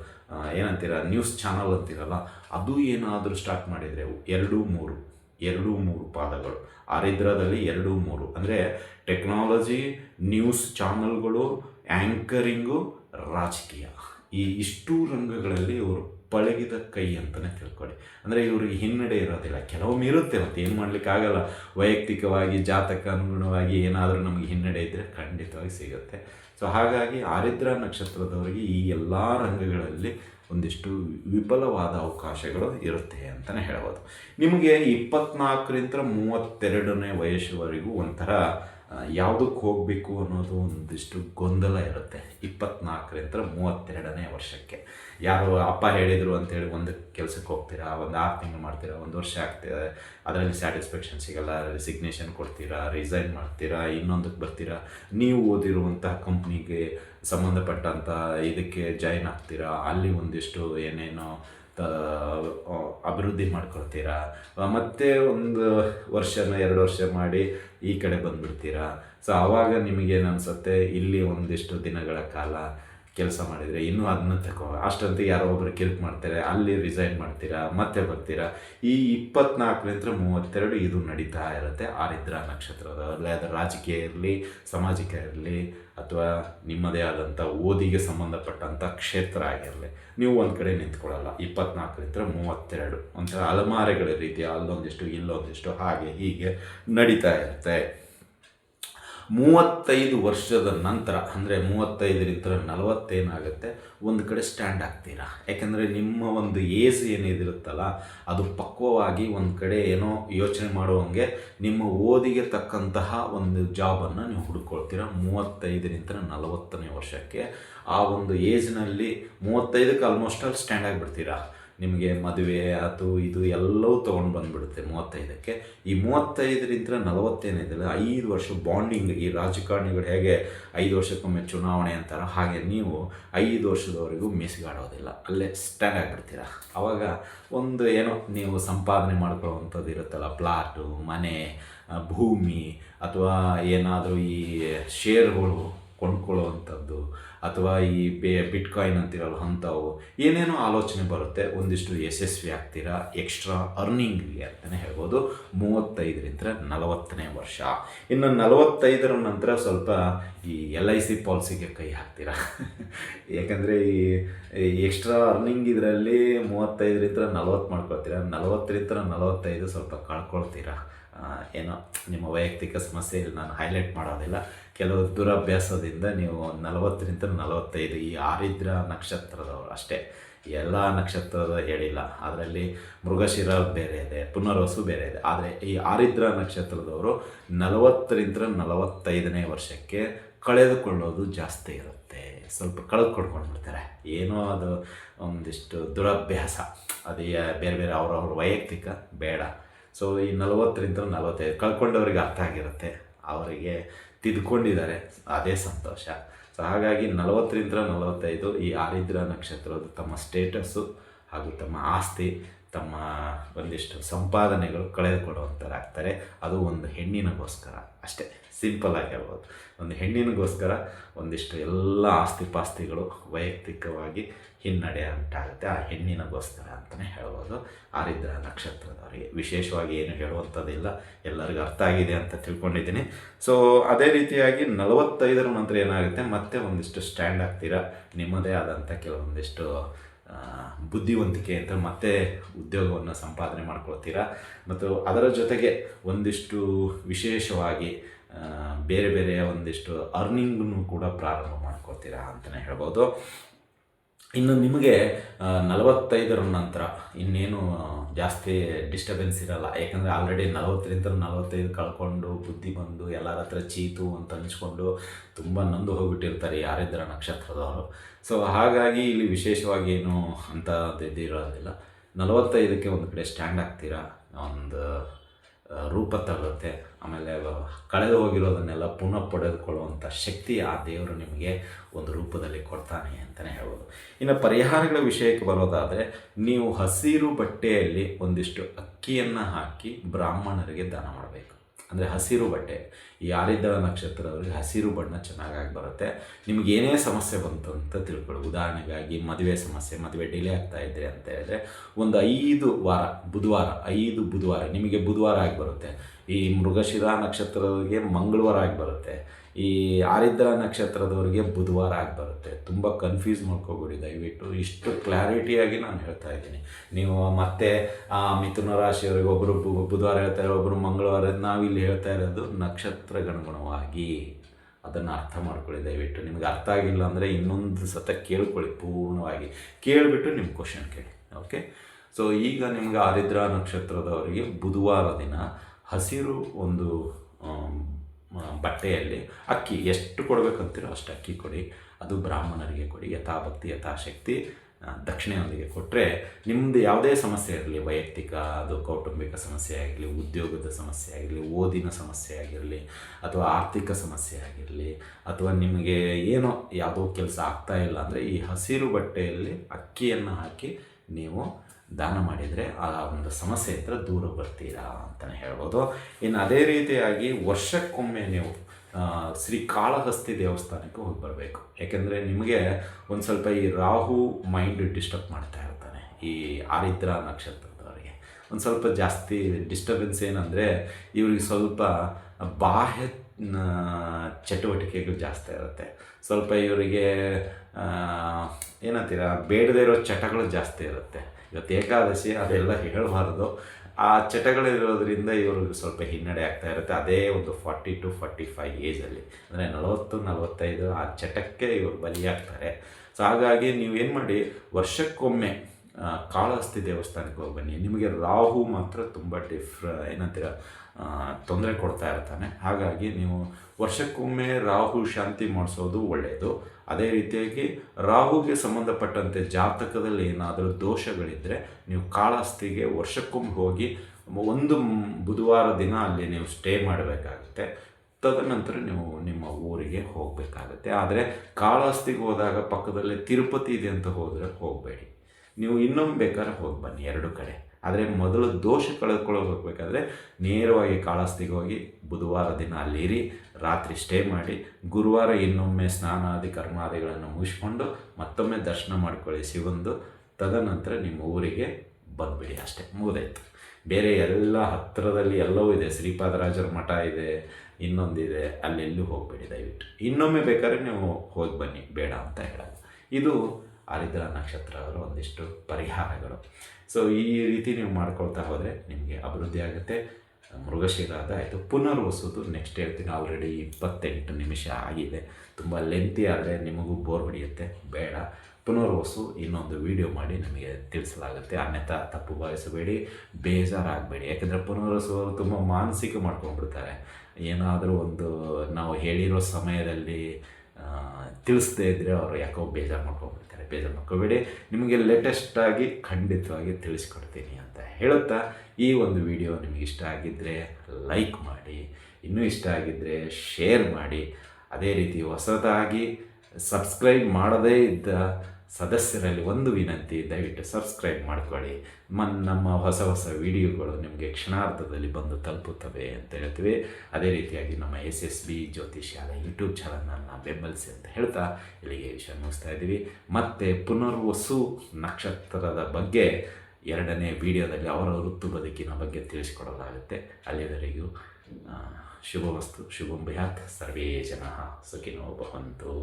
ಏನಂತೀರ? ನ್ಯೂಸ್ ಚಾನಲ್ ಅಂತೀರಲ್ಲ, ಅದು ಏನಾದರೂ ಸ್ಟಾರ್ಟ್ ಮಾಡಿದರೆ, ಎರಡು, ಮೂರು. ಎರಡು ಮೂರು ಪಾದಗಳು. ಆರಿದ್ರದಲ್ಲಿ ಎರಡು ಮೂರು. ಅಂದರೆ ಟೆಕ್ನಾಲಜಿ, ನ್ಯೂಸ್ ಚಾನಲ್ಗಳು ಆ್ಯಂಕರಿಂಗು ರಾಜಕೀಯ. ಈ ಇಷ್ಟು ರಂಗಗಳಲ್ಲಿ ಇವರು ಪಳಗಿದ ಕೈ ಅಂತಲೇ ತಿಳ್ಕೊಳ್ಳಿ. ಅಂದರೆ ಇವ್ರಿಗೆ ಹಿನ್ನಡೆ ಇರೋದಿಲ್ಲ. ಕೆಲವೊಮ್ಮೆ ಇರುತ್ತೆ ಮತ್ತು ಏನು ಮಾಡಲಿಕ್ಕಾಗಲ್ಲ ವೈಯಕ್ತಿಕವಾಗಿ, ಜಾತಕ ಅನುಗುಣವಾಗಿ ಏನಾದರೂ ನಮಗೆ ಹಿನ್ನಡೆ ಇದ್ದರೆ ಖಂಡಿತವಾಗಿ ಸಿಗುತ್ತೆ. ಸೊ ಹಾಗಾಗಿ ಆರಿದ್ರ ನಕ್ಷತ್ರದವರಿಗೆ ಈ ಎಲ್ಲ ರಂಗಗಳಲ್ಲಿ ಒಂದಿಷ್ಟು ವಿಫಲವಾದ ಅವಕಾಶಗಳು ಇರುತ್ತೆ ಅಂತಲೇ ಹೇಳ್ಬೋದು. ನಿಮಗೆ ಇಪ್ಪತ್ನಾಲ್ಕರಿಂದ ಮೂವತ್ತೆರಡನೇ ವಯಸ್ಸುವರೆಗೂ ಒಂಥರ ಯಾವುದಕ್ಕೆ ಹೋಗಬೇಕು ಅನ್ನೋದು ಒಂದಿಷ್ಟು ಗೊಂದಲ ಇರುತ್ತೆ. ಇಪ್ಪತ್ನಾಲ್ಕರಿಂದ ಮೂವತ್ತೆರಡನೇ ವರ್ಷಕ್ಕೆ. ಯಾರು ಅಪ್ಪ ಹೇಳಿದರು ಅಂತೇಳಿ ಒಂದು ಕೆಲಸಕ್ಕೆ ಹೋಗ್ತೀರಾ, ಒಂದು ಆರು ತಿಂಗಳು ಮಾಡ್ತೀರಾ, ಒಂದು ವರ್ಷ ಆಗ್ತಿದೆ, ಅದರಲ್ಲಿ ಸ್ಯಾಟಿಸ್ಫ್ಯಾಕ್ಷನ್ ಸಿಗಲ್ಲ ರಿಸಿಗ್ನೇಷನ್ ಕೊಡ್ತೀರಾ ರಿಸೈನ್ ಮಾಡ್ತೀರಾ ಇನ್ನೊಂದಕ್ಕೆ ಬರ್ತೀರಾ, ನೀವು ಓದಿರುವಂತಹ ಕಂಪ್ನಿಗೆ ಸಂಬಂಧಪಟ್ಟಂಥ ಇದಕ್ಕೆ ಜಾಯ್ನ್ ಆಗ್ತೀರಾ? ಅಲ್ಲಿ ಒಂದಿಷ್ಟು ಏನೇನೋ ಅಭಿವೃದ್ಧಿ ಮಾಡ್ಕೊಳ್ತೀರಾ? ಮತ್ತೆ ಒಂದು ವರ್ಷನ, ಎರಡು ವರ್ಷ ಮಾಡಿ ಈ ಕಡೆ ಬಂದ್ಬಿಡ್ತೀರಾ? ಸೊ ಆವಾಗ ನಿಮಗೇನು ಅನಿಸುತ್ತೆ ಇಲ್ಲಿ ಒಂದಿಷ್ಟು ದಿನಗಳ ಕಾಲ ಕೆಲಸ ಮಾಡಿದರೆ ಇನ್ನೂ ಅದನ್ನ ತಗೋ ಅಷ್ಟೊತ್ತಿಗೆ ಯಾರೋ ಒಬ್ಬರು ಕಿರಿಕ್ ಮಾಡ್ತಾರೆ, ಅಲ್ಲಿ ರಿಸೈನ್ ಮಾಡ್ತೀರಾ? ಮತ್ತೆ ಬರ್ತೀರಾ? ಈ ಇಪ್ಪತ್ನಾಲ್ಕರಿಂದ ಮೂವತ್ತೆರಡು ಇದು ನಡೀತಾ ಇರುತ್ತೆ ಆರಿದ್ರ ನಕ್ಷತ್ರದಲ್ಲಿ ಅದು ರಾಜಕೀಯ ಇರಲಿ, ಸಾಮಾಜಿಕ ಇರಲಿ ಅಥವಾ ನಿಮ್ಮದೇ ಆದಂಥ ಓದಿಗೆ ಸಂಬಂಧಪಟ್ಟಂಥ ಕ್ಷೇತ್ರ ಆಗಿರಲಿ, ನೀವು ಒಂದು ಕಡೆ ನಿಂತ್ಕೊಳ್ಳಲ್ಲ. ಇಪ್ಪತ್ನಾಲ್ಕರಿಂದ ಮೂವತ್ತೆರಡು. ಒಂಥರ ಅಲಮಾರಿಗಳ ರೀತಿ, ಅಲ್ಲೊಂದಿಷ್ಟು, ಇಲ್ಲೊಂದಿಷ್ಟು ಹಾಗೆ ಹೀಗೆ ನಡೀತಾ ಇರುತ್ತೆ. ಮೂವತ್ತೈದು ವರ್ಷದ ನಂತರ, ಅಂದರೆ ಮೂವತ್ತೈದರಿಂದ ನಲವತ್ತೇನಾಗುತ್ತೆ, ಒಂದು ಕಡೆ ಸ್ಟ್ಯಾಂಡ್ ಆಗ್ತೀರಾ? ಯಾಕೆಂದರೆ ನಿಮ್ಮ ಒಂದು ಏಜ್ ಏನಿದಿರುತ್ತಲ್ಲ, ಅದು ಪಕ್ವವಾಗಿ ಒಂದು ಕಡೆ ಏನೋ ಯೋಚನೆ ಮಾಡುವಂಗೆ ನಿಮ್ಮ ಓದಿಗೆ ತಕ್ಕಂತಹ ಒಂದು ಜಾಬನ್ನು ನೀವು ಹುಡ್ಕೊಳ್ತೀರ? ಮೂವತ್ತೈದರಿಂದ ನಲವತ್ತನೇ ವರ್ಷಕ್ಕೆ ಆ ಒಂದು ಏಜ್ನಲ್ಲಿ ಮೂವತ್ತೈದಕ್ಕೆ ಆಲ್ಮೋಸ್ಟ್ ಅಲ್ಲಿ ಸ್ಟ್ಯಾಂಡ್ ಆಗಿಬಿಡ್ತೀರಾ? ನಿಮಗೆ ಮದುವೆ ಅದು ಇದು ಎಲ್ಲವೂ ತೊಗೊಂಡು ಬಂದುಬಿಡುತ್ತೆ ಮೂವತ್ತೈದಕ್ಕೆ. ಈ ಮೂವತ್ತೈದರಿಂದ ನಲವತ್ತೇನಿದೆಯಲ್ಲ ಐದು ವರ್ಷ ಬಾಂಡಿಂಗ್ ಈ ರಾಜಕಾರಣಿಗಳು ಹೇಗೆ ಐದು ವರ್ಷಕ್ಕೊಮ್ಮೆ ಚುನಾವಣೆ ಅಂತಾರೋ ಹಾಗೆ ನೀವು ಐದು ವರ್ಷದವರೆಗೂ ಮಿಸ್ಗಾಡೋದಿಲ್ಲ. ಅಲ್ಲೇ ಸ್ಟ್ಯಾಂಡ್ ಆಗಿಬಿಡ್ತೀರ. ಆವಾಗ ಒಂದು ಏನೋ ನೀವು ಸಂಪಾದನೆ ಮಾಡ್ಕೊಳ್ಳುವಂಥದ್ದು ಇರುತ್ತಲ್ಲ, ಪ್ಲಾಟು, ಮನೆ, ಭೂಮಿ ಅಥವಾ ಏನಾದರೂ ಈ ಶೇರ್ಗಳು ಕೊಂಡ್ಕೊಳ್ಳುವಂಥದ್ದು. ಅಥವಾ ಈ ಬೇ ಬಿಟ್ಕಾಯಿನ್ ಅಂತಿರಲ್ಲ ಅಂಥವು ಏನೇನೋ ಆಲೋಚನೆ ಬರುತ್ತೆ, ಒಂದಿಷ್ಟು ಯಶಸ್ವಿ ಆಗ್ತೀರಾ, ಎಕ್ಸ್ಟ್ರಾ ಅರ್ನಿಂಗ್ಗೆ ಅಂತಲೇ ಹೇಳ್ಬೋದು. ಮೂವತ್ತೈದರಿಂದ ನಲವತ್ತನೇ ವರ್ಷ. ಇನ್ನು ನಲವತ್ತೈದರ ನಂತರ ಸ್ವಲ್ಪ ಈ ಎಲ್ ಐ ಸಿ ಪಾಲಿಸಿಗೆ ಕೈ ಹಾಕ್ತೀರಾ? ಯಾಕಂದರೆ ಈ ಎಕ್ಸ್ಟ್ರಾ ಅರ್ನಿಂಗ್ ಇದರಲ್ಲಿ ಮೂವತ್ತೈದರಿಂದ ನಲವತ್ತು ಮಾಡ್ಕೊಳ್ತೀರಾ? ನಲವತ್ತರಿಂದ ನಲವತ್ತೈದು ಸ್ವಲ್ಪ ಕಳ್ಕೊಳ್ತೀರಾ? ಏನೋ ನಿಮ್ಮ ವೈಯಕ್ತಿಕ ಸಮಸ್ಯೆ ಇಲ್ಲಿ, ನಾನು ಹೈಲೈಟ್ ಮಾಡೋದಿಲ್ಲ. ಕೆಲವು ದುರಭ್ಯಾಸದಿಂದ ನೀವು ನಲವತ್ತರಿಂದ ನಲವತ್ತೈದು ಈ ಆರಿದ್ರ ನಕ್ಷತ್ರದವರು ಅಷ್ಟೇ. ಎಲ್ಲ ನಕ್ಷತ್ರದ ಹೇಳಿಲ್ಲ. ಅದರಲ್ಲಿ ಮೃಗಶಿರ ಬೇರೆ ಇದೆ, ಪುನರ್ವಸು ಬೇರೆ ಇದೆ. ಆದರೆ ಈ ಆರಿದ್ರ ನಕ್ಷತ್ರದವರು ನಲವತ್ತರಿಂದ ನಲವತ್ತೈದನೇ ವರ್ಷಕ್ಕೆ ಕಳೆದುಕೊಳ್ಳೋದು ಜಾಸ್ತಿ ಇರುತ್ತೆ. ಸ್ವಲ್ಪ ಕಳೆದುಕೊಂಡ್ಕೊಂಡ್ಬಿಡ್ತಾರೆ. ಏನೋ ಅದು ಒಂದಿಷ್ಟು ದುರಭ್ಯಾಸ. ಅದು ಬೇರೆ ಬೇರೆ ಅವರವ್ರ ವೈಯಕ್ತಿಕ ಬೇಡ. ಸೊ ಈ ನಲವತ್ತರಿಂದ ನಲವತ್ತೈದು ಕಳ್ಕೊಂಡವ್ರಿಗೆ ಅರ್ಥ ಆಗಿರುತ್ತೆ. ಅವರಿಗೆ ತಿದ್ಕೊಂಡಿದ್ದಾರೆ. ಅದೇ ಸಂತೋಷ. ಸೊ ಹಾಗಾಗಿ ನಲವತ್ತರಿಂದ ನಲವತ್ತೈದು ಈ ಆರಿದ್ರ ನಕ್ಷತ್ರದ ತಮ್ಮ ಸ್ಟೇಟಸ್ಸು ಹಾಗೂ ತಮ್ಮ ಆಸ್ತಿ, ತಮ್ಮ ಒಂದಿಷ್ಟು ಸಂಪಾದನೆಗಳು ಕಳೆದುಕೊಡುವಂಥದ್ದಾಗ್ತಾರೆ ಅದು ಒಂದು ಹೆಣ್ಣಿನಗೋಸ್ಕರ ಅಷ್ಟೇ. ಸಿಂಪಲ್ ಆಗಿ ಹೇಳ್ಬೋದು. ಒಂದು ಹೆಣ್ಣಿನಿಗೋಸ್ಕರ ಒಂದಿಷ್ಟು ಎಲ್ಲ ಆಸ್ತಿ ಪಾಸ್ತಿಗಳು ವೈಯಕ್ತಿಕವಾಗಿ ಹಿನ್ನಡೆ ಉಂಟಾಗುತ್ತೆ. ಆ ಹೆಣ್ಣಿನಗೋಸ್ಕರ ಅಂತಲೇ ಹೇಳ್ಬೋದು. ಆರಿದ್ರ ನಕ್ಷತ್ರದವರಿಗೆ. ವಿಶೇಷವಾಗಿ ಏನು ಹೇಳುವಂಥದ್ದಿಲ್ಲ. ಎಲ್ಲರಿಗೂ ಅರ್ಥ ಆಗಿದೆ ಅಂತ ತಿಳ್ಕೊಂಡಿದ್ದೀನಿ. ಸೊ ಅದೇ ರೀತಿಯಾಗಿ ನಲವತ್ತೈದರ ನಂತರ ಏನಾಗುತ್ತೆ? ಮತ್ತೆ ಒಂದಿಷ್ಟು ಸ್ಟ್ಯಾಂಡ್ ಆಗ್ತೀರಾ? ನಿಮ್ಮದೇ ಆದಂಥ ಕೆಲವೊಂದಿಷ್ಟು ಬುದ್ಧಿವಂತಿಕೆ ಅಂತ ಮತ್ತೆ ಉದ್ಯೋಗವನ್ನು ಸಂಪಾದನೆ ಮಾಡ್ಕೊಳ್ತೀರಾ? ಮತ್ತು ಅದರ ಜೊತೆಗೆ ಒಂದಿಷ್ಟು ವಿಶೇಷವಾಗಿ ಬೇರೆ ಬೇರೆ ಒಂದಿಷ್ಟು ಅರ್ನಿಂಗನ್ನು ಕೂಡ ಪ್ರಾರಂಭ ಮಾಡ್ಕೋತೀರಾ ಅಂತಲೇ ಹೇಳ್ಬೋದು. ಇನ್ನು ನಿಮಗೆ ನಲವತ್ತೈದರ ನಂತರ ಇನ್ನೇನು ಜಾಸ್ತಿ ಡಿಸ್ಟರ್ಬೆನ್ಸ್ ಇರಲ್ಲ. ಯಾಕಂದರೆ ಆಲ್ರೆಡಿ ನಲವತ್ತರಿಂದ ನಲವತ್ತೈದು ಕಳ್ಕೊಂಡು ಬುದ್ಧಿ ಬಂದು ಎಲ್ಲರ ಹತ್ರ ಚೀತು ಅಂತ ಅನಿಸ್ಕೊಂಡು ತುಂಬ ನಂದು ಹೋಗ್ಬಿಟ್ಟಿರ್ತಾರೆ ಯಾರಿದ್ದರ ನಕ್ಷತ್ರದವರು. ಸೊ ಹಾಗಾಗಿ ಇಲ್ಲಿ ವಿಶೇಷವಾಗಿ ಏನು ಅಂತ ಇದಿರೋದಿಲ್ಲ ನಲವತ್ತೈದಕ್ಕೆ ಒಂದು ಕಡೆ ಸ್ಟ್ಯಾಂಡ್ ಆಗ್ತೀರಾ? ಒಂದು ರೂಪ ತಗೊಳುತ್ತೆ. ಆಮೇಲೆ ಕಳೆದು ಹೋಗಿರೋದನ್ನೆಲ್ಲ ಪುನಃ ಪಡೆದುಕೊಳ್ಳುವಂಥ ಶಕ್ತಿ ಆ ದೇವರು ನಿಮಗೆ ಒಂದು ರೂಪದಲ್ಲಿ ಕೊಡ್ತಾನೆ ಅಂತಲೇ ಹೇಳ್ಬೋದು. ಇನ್ನು ಪರಿಹಾರಗಳ ವಿಷಯಕ್ಕೆ ಬರೋದಾದರೆ, ನೀವು ಹಸಿರು ಬಟ್ಟೆಯಲ್ಲಿ ಒಂದಿಷ್ಟು ಅಕ್ಕಿಯನ್ನು ಹಾಕಿ ಬ್ರಾಹ್ಮಣರಿಗೆ ದಾನ ಮಾಡಬೇಕು. ಅಂದರೆ ಹಸಿರು ಬಟ್ಟೆ. ಈ ಆರಿದ್ರ ನಕ್ಷತ್ರದವರಿಗೆ ಹಸಿರು ಬಣ್ಣ ಚೆನ್ನಾಗಾಗಿ ಬರುತ್ತೆ. ನಿಮ್ಗೆ ಏನೇ ಸಮಸ್ಯೆ ಬಂತು ಅಂತ ತಿಳ್ಕೊಳ್ಳಿ ಉದಾಹರಣೆಗಾಗಿ ಮದುವೆ ಸಮಸ್ಯೆ, ಮದುವೆ ಡಿಲೇ ಆಗ್ತಾ ಇದೆ ಅಂತ ಹೇಳಿದ್ರೆ ಒಂದು ಐದು ವಾರ, ಬುಧವಾರ, ಐದು ಬುಧವಾರ ನಿಮಗೆ ಬುಧವಾರ ಆಗಿ ಬರುತ್ತೆ. ಈ ಮೃಗಶಿರಾ ನಕ್ಷತ್ರದವರಿಗೆ ಮಂಗಳವಾರ ಆಗಿ ಬರುತ್ತೆ. ಈ ಆರಿದ್ರ ನಕ್ಷತ್ರದವರಿಗೆ ಬುಧವಾರ ಆಗಿ ಬರುತ್ತೆ. ತುಂಬ ಕನ್ಫ್ಯೂಸ್ ಮಾಡ್ಕೋಬೇಡಿ, ದಯವಿಟ್ಟು. ಇಷ್ಟು ಕ್ಲಾರಿಟಿಯಾಗಿ ನಾನು ಹೇಳ್ತಾ ಇದ್ದೀನಿ. ನೀವು ಮತ್ತೆ ಮಿಥುನ ರಾಶಿಯವರಿಗೆ ಒಬ್ಬರು ಬುಧವಾರ ಹೇಳ್ತಾರೆ ಒಬ್ಬರು ಮಂಗಳವಾರ ನಾವಿಲ್ಲಿ ಹೇಳ್ತಾ ಇರೋದು ನಕ್ಷತ್ರಗನುಗುಣವಾಗಿ ಅದನ್ನು ಅರ್ಥ ಮಾಡ್ಕೊಳ್ಳಿ, ದಯವಿಟ್ಟು. ನಿಮ್ಗೆ ಅರ್ಥ ಆಗಿಲ್ಲ ಅಂದರೆ ಇನ್ನೊಂದು ಸತ ಕೇಳ್ಕೊಳ್ಳಿ ಪೂರ್ಣವಾಗಿ. ಕೇಳಿಬಿಟ್ಟು ನಿಮ್ಮ ಕ್ವಶನ್ ಕೇಳಿ ಓಕೆ ಸೊ ಈಗ ನಿಮ್ಗೆ ಆರಿದ್ರ ನಕ್ಷತ್ರದವರಿಗೆ ಬುಧವಾರ ದಿನ ಹಸಿರು ಒಂದು ಬಟ್ಟೆಯಲ್ಲಿ ಅಕ್ಕಿ ಎಷ್ಟು ಕೊಡಬೇಕಂತೀರೋ ಅಷ್ಟು ಅಕ್ಕಿ ಕೊಡಿ. ಅದು ಬ್ರಾಹ್ಮಣರಿಗೆ ಕೊಡಿ. ಯಥಾಭಕ್ತಿ, ಯಥಾಶಕ್ತಿ ದಕ್ಷಿಣೆಯೊಂದಿಗೆ ಕೊಟ್ಟರೆ ನಿಮ್ಮದು ಯಾವುದೇ ಸಮಸ್ಯೆ ಇರಲಿ, ವೈಯಕ್ತಿಕ, ಅದು ಕೌಟುಂಬಿಕ ಸಮಸ್ಯೆ ಆಗಿರಲಿ, ಉದ್ಯೋಗದ ಸಮಸ್ಯೆ ಆಗಿರಲಿ, ಓದಿನ ಸಮಸ್ಯೆ ಆಗಿರಲಿ, ಅಥವಾ ಆರ್ಥಿಕ ಸಮಸ್ಯೆ ಆಗಿರಲಿ, ಅಥವಾ ನಿಮಗೆ ಏನೋ ಯಾವುದೋ ಕೆಲಸ ಆಗ್ತಾ ಇಲ್ಲ ಅಂದರೆ ಈ ಹಸಿರು ಬಟ್ಟೆಯಲ್ಲಿ ಅಕ್ಕಿಯನ್ನು ಹಾಕಿ ನೀವು ದಾನ ಮಾಡಿದರೆ ಆ ಒಂದು ಸಮಸ್ಯೆ ಹತ್ರ ದೂರ ಬರ್ತೀರಾ ಅಂತಲೇ ಹೇಳ್ಬೋದು. ಇನ್ನು ಅದೇ ರೀತಿಯಾಗಿ ವರ್ಷಕ್ಕೊಮ್ಮೆ ನೀವು ಶ್ರೀ ಕಾಳಹಸ್ತಿ ದೇವಸ್ಥಾನಕ್ಕೆ ಹೋಗಿ ಬರಬೇಕು. ಯಾಕೆಂದರೆ ನಿಮಗೆ ಒಂದು ಸ್ವಲ್ಪ ಈ ರಾಹು ಮೈಂಡ್ ಡಿಸ್ಟರ್ಬ್ ಮಾಡ್ತಾ ಇರ್ತಾನೆ, ಈ ಆರಿದ್ರ ನಕ್ಷತ್ರದವರಿಗೆ. ಒಂದು ಸ್ವಲ್ಪ ಜಾಸ್ತಿ ಡಿಸ್ಟರ್ಬೆನ್ಸ್ ಏನಂದರೆ ಇವ್ರಿಗೆ ಸ್ವಲ್ಪ ಬಾಹ್ಯ ಚಟುವಟಿಕೆಗಳು ಜಾಸ್ತಿ ಇರುತ್ತೆ. ಸ್ವಲ್ಪ ಇವರಿಗೆ ಏನಂತೀರ, ಬೇಡದೇ ಇರೋ ಚಟಗಳು ಜಾಸ್ತಿ ಇರುತ್ತೆ. ಇವತ್ತು ಏಕಾದಶಿ, ಅದೆಲ್ಲ ಹೇಳಬಾರ್ದು. ಆ ಚಟಗಳಿರೋದ್ರಿಂದ ಇವ್ರಿಗೆ ಸ್ವಲ್ಪ ಹಿನ್ನಡೆ ಆಗ್ತಾ ಇರುತ್ತೆ. ಅದೇ ಒಂದು ಫಾರ್ಟಿ ಟು ಫಾರ್ಟಿ ಫೈವ್ ಏಜಲ್ಲಿ ಅಂದರೆ ನಲವತ್ತು, ನಲವತ್ತೈದು ಆ ಚಟಕ್ಕೆ ಇವರು ಬಲಿಯಾಗ್ತಾರೆ. ಸೊ ಹಾಗಾಗಿ ನೀವು ಏನು ಮಾಡಿ, ವರ್ಷಕ್ಕೊಮ್ಮೆ ಕಾಳಹಸ್ತಿ ದೇವಸ್ಥಾನಕ್ಕೆ ಹೋಗಿ ಬನ್ನಿ. ನಿಮಗೆ ರಾಹು ಮಾತ್ರ ತುಂಬ ಡಿಫ್ರ ಏನಂತೀರ ತೊಂದರೆ ಕೊಡ್ತಾ ಇರ್ತಾನೆ. ಹಾಗಾಗಿ ನೀವು ವರ್ಷಕ್ಕೊಮ್ಮೆ ರಾಹು ಶಾಂತಿ ಮಾಡಿಸೋದು ಒಳ್ಳೆಯದು ಅದೇ ರೀತಿಯಾಗಿ ರಾಹುಗೆ ಸಂಬಂಧಪಟ್ಟಂತೆ ಜಾತಕದಲ್ಲಿ ಏನಾದರೂ ದೋಷಗಳಿದ್ದರೆ ನೀವು ಕಾಳಹಸ್ತಿಗೆ ವರ್ಷಕ್ಕೊಮ್ಮೆ ಹೋಗಿ ಒಂದು ಬುಧವಾರ ದಿನ ಅಲ್ಲಿ ನೀವು ಸ್ಟೇ ಮಾಡಬೇಕಾಗುತ್ತೆ. ತದನಂತರ ನೀವು ನಿಮ್ಮ ಊರಿಗೆ ಹೋಗಬೇಕಾಗುತ್ತೆ. ಆದರೆ ಕಾಳಹಸ್ತಿಗೆ ಹೋದಾಗ ಪಕ್ಕದಲ್ಲಿ ತಿರುಪತಿ ಇದೆ ಅಂತ ಹೋದರೆ ಹೋಗಬೇಡಿ. ನೀವು ಇನ್ನೊಮ್ಮೆ ಬೇಕಾದ್ರೆ ಹೋಗಿ ಬನ್ನಿ ಎರಡು ಕಡೆ. ಆದರೆ ಮೊದಲು ದೋಷ ಕಳೆದುಕೊಳ್ಳೋಕೆ ಹೋಗ್ಬೇಕಾದ್ರೆ ನೇರವಾಗಿ ಕಾಳಸ್ತಿಗೆ ಹೋಗಿ ಬುಧವಾರ ದಿನ ಅಲ್ಲಿರಿ, ರಾತ್ರಿ ಸ್ಟೇ ಮಾಡಿ, ಗುರುವಾರ ಇನ್ನೊಮ್ಮೆ ಸ್ನಾನಾದಿ ಕರ್ಮಾದಿಗಳನ್ನು ಮುಗಿಸ್ಕೊಂಡು ಮತ್ತೊಮ್ಮೆ ದರ್ಶನ ಮಾಡ್ಕೊಳ್ಳಿ ಶಿವಂದು. ತದನಂತರ ನಿಮ್ಮ ಊರಿಗೆ ಬಂದ್ಬಿಡಿ ಅಷ್ಟೇ, ಮುಗಿದಾಯ್ತು. ಬೇರೆ ಎಲ್ಲ ಹತ್ತಿರದಲ್ಲಿ ಎಲ್ಲವೂ ಇದೆ, ಶ್ರೀಪಾದರಾಜರ ಮಠ ಇದೆ, ಇನ್ನೊಂದಿದೆ, ಅಲ್ಲೆಲ್ಲೂ ಹೋಗಬೇಡಿ ದಯವಿಟ್ಟು. ಇನ್ನೊಮ್ಮೆ ಬೇಕಾದ್ರೆ ನೀವು ಹೋಗಿ ಬನ್ನಿ, ಬೇಡ ಅಂತ ಹೇಳೋದು ಇದು ಆರಿದ್ರ ನಕ್ಷತ್ರ ಅವರ ಒಂದಿಷ್ಟು ಪರಿಹಾರಗಳು. ಸೊ ಈ ರೀತಿ ನೀವು ಮಾಡ್ಕೊಳ್ತಾ ಹೋದರೆ ನಿಮಗೆ ಅಭಿವೃದ್ಧಿ ಆಗುತ್ತೆ. ಮೃಗಶಿರ ಆಯಿತು ಪುನರ್ವಸೋದು ನೆಕ್ಸ್ಟ್ ಹೇಳ್ತೀನಿ ಆಲ್ರೆಡಿ ಇಪ್ಪತ್ತೆಂಟು ನಿಮಿಷ ಆಗಿದೆ. ತುಂಬ ಲೆಂತಿ ಆದರೆ ನಿಮಗೂ ಬೋರ್ ಹೊಡೆಯುತ್ತೆ, ಬೇಡ. ಪುನರ್ವಸು ಇನ್ನೊಂದು ವಿಡಿಯೋ ಮಾಡಿ ನಮಗೆ ತಿಳಿಸಲಾಗುತ್ತೆ. ಅನ್ಯಥಾ ತಪ್ಪು ಭಾವಿಸಬೇಡಿ, ಬೇಜಾರಾಗಬೇಡಿ. ಯಾಕೆಂದರೆ ಪುನರ್ವಸು ಅವರು ತುಂಬ ಮಾನಸಿಕ ಮಾಡ್ಕೊಂಡ್ಬಿಡ್ತಾರೆ. ಏನಾದರೂ ಒಂದು ನಾವು ಹೇಳಿರೋ ಸಮಯದಲ್ಲಿ ತಿಳಿಸ್ದೇ ಇದ್ದರೆ ಅವರು ಯಾಕೋ ಬೇಜಾರು ಮಾಡ್ಕೊಂಡ್ಬಿಡ್ತಾರೆ. ಬೇಜಾರು ಮಾಡ್ಕೋಬೇಡಿ. ನಿಮಗೆ ಲೇಟೆಸ್ಟಾಗಿ ಖಂಡಿತವಾಗಿ ತಿಳಿಸ್ಕೊಡ್ತೀನಿ ಅಂತ ಹೇಳುತ್ತಾ, ಈ ಒಂದು ವಿಡಿಯೋ ನಿಮಗೆ ಇಷ್ಟ ಆಗಿದ್ದರೆ ಲೈಕ್ ಮಾಡಿ, ಇನ್ನೂ ಇಷ್ಟ ಆಗಿದ್ದರೆ ಶೇರ್ ಮಾಡಿ. ಅದೇ ರೀತಿ ಹೊಸದಾಗಿ ಸಬ್ಸ್ಕ್ರೈಬ್ ಮಾಡದೇ ಇದ್ದ ಸದಸ್ಯರಲ್ಲಿ ಒಂದು ವಿನಂತಿ, ದಯವಿಟ್ಟು ಸಬ್ಸ್ಕ್ರೈಬ್ ಮಾಡ್ಕೊಳ್ಳಿ. ಮನ್, ನಮ್ಮ ಹೊಸ ಹೊಸ ವಿಡಿಯೋಗಳು ನಿಮಗೆ ಕ್ಷಣಾರ್ಧದಲ್ಲಿ ಬಂದು ತಲುಪುತ್ತವೆ ಅಂತ ಹೇಳ್ತೀವಿ. ಅದೇ ರೀತಿಯಾಗಿ ನಮ್ಮ ಎಸ್ ಎಸ್ ಬಿ ಜ್ಯೋತಿಷ್ಯಾಲ ಯೂಟ್ಯೂಬ್ ಚಾನಲನ್ನು ಬೆಂಬಲಿಸಿ ಅಂತ ಹೇಳ್ತಾ ಇಲ್ಲಿಗೆ ವಿಷಯ ಮುಗಿಸ್ತಾ ಇದ್ದೀವಿ. ಮತ್ತು ಪುನರ್ವಸು ನಕ್ಷತ್ರದ ಬಗ್ಗೆ ಎರಡನೇ ವಿಡಿಯೋದಲ್ಲಿ ಅವರ ಋತು ಬದುಕಿನ ಬಗ್ಗೆ ತಿಳಿಸಿಕೊಡಲಾಗುತ್ತೆ. ಅಲ್ಲಿವರೆಗೂ ಶುಭ ಶುಭವಸ್ತು, ಶುಭಂ ಭಯಾತ್. ಸರ್ವೇ ಜನ ಸುಖಿನೋ ಭವಂತು.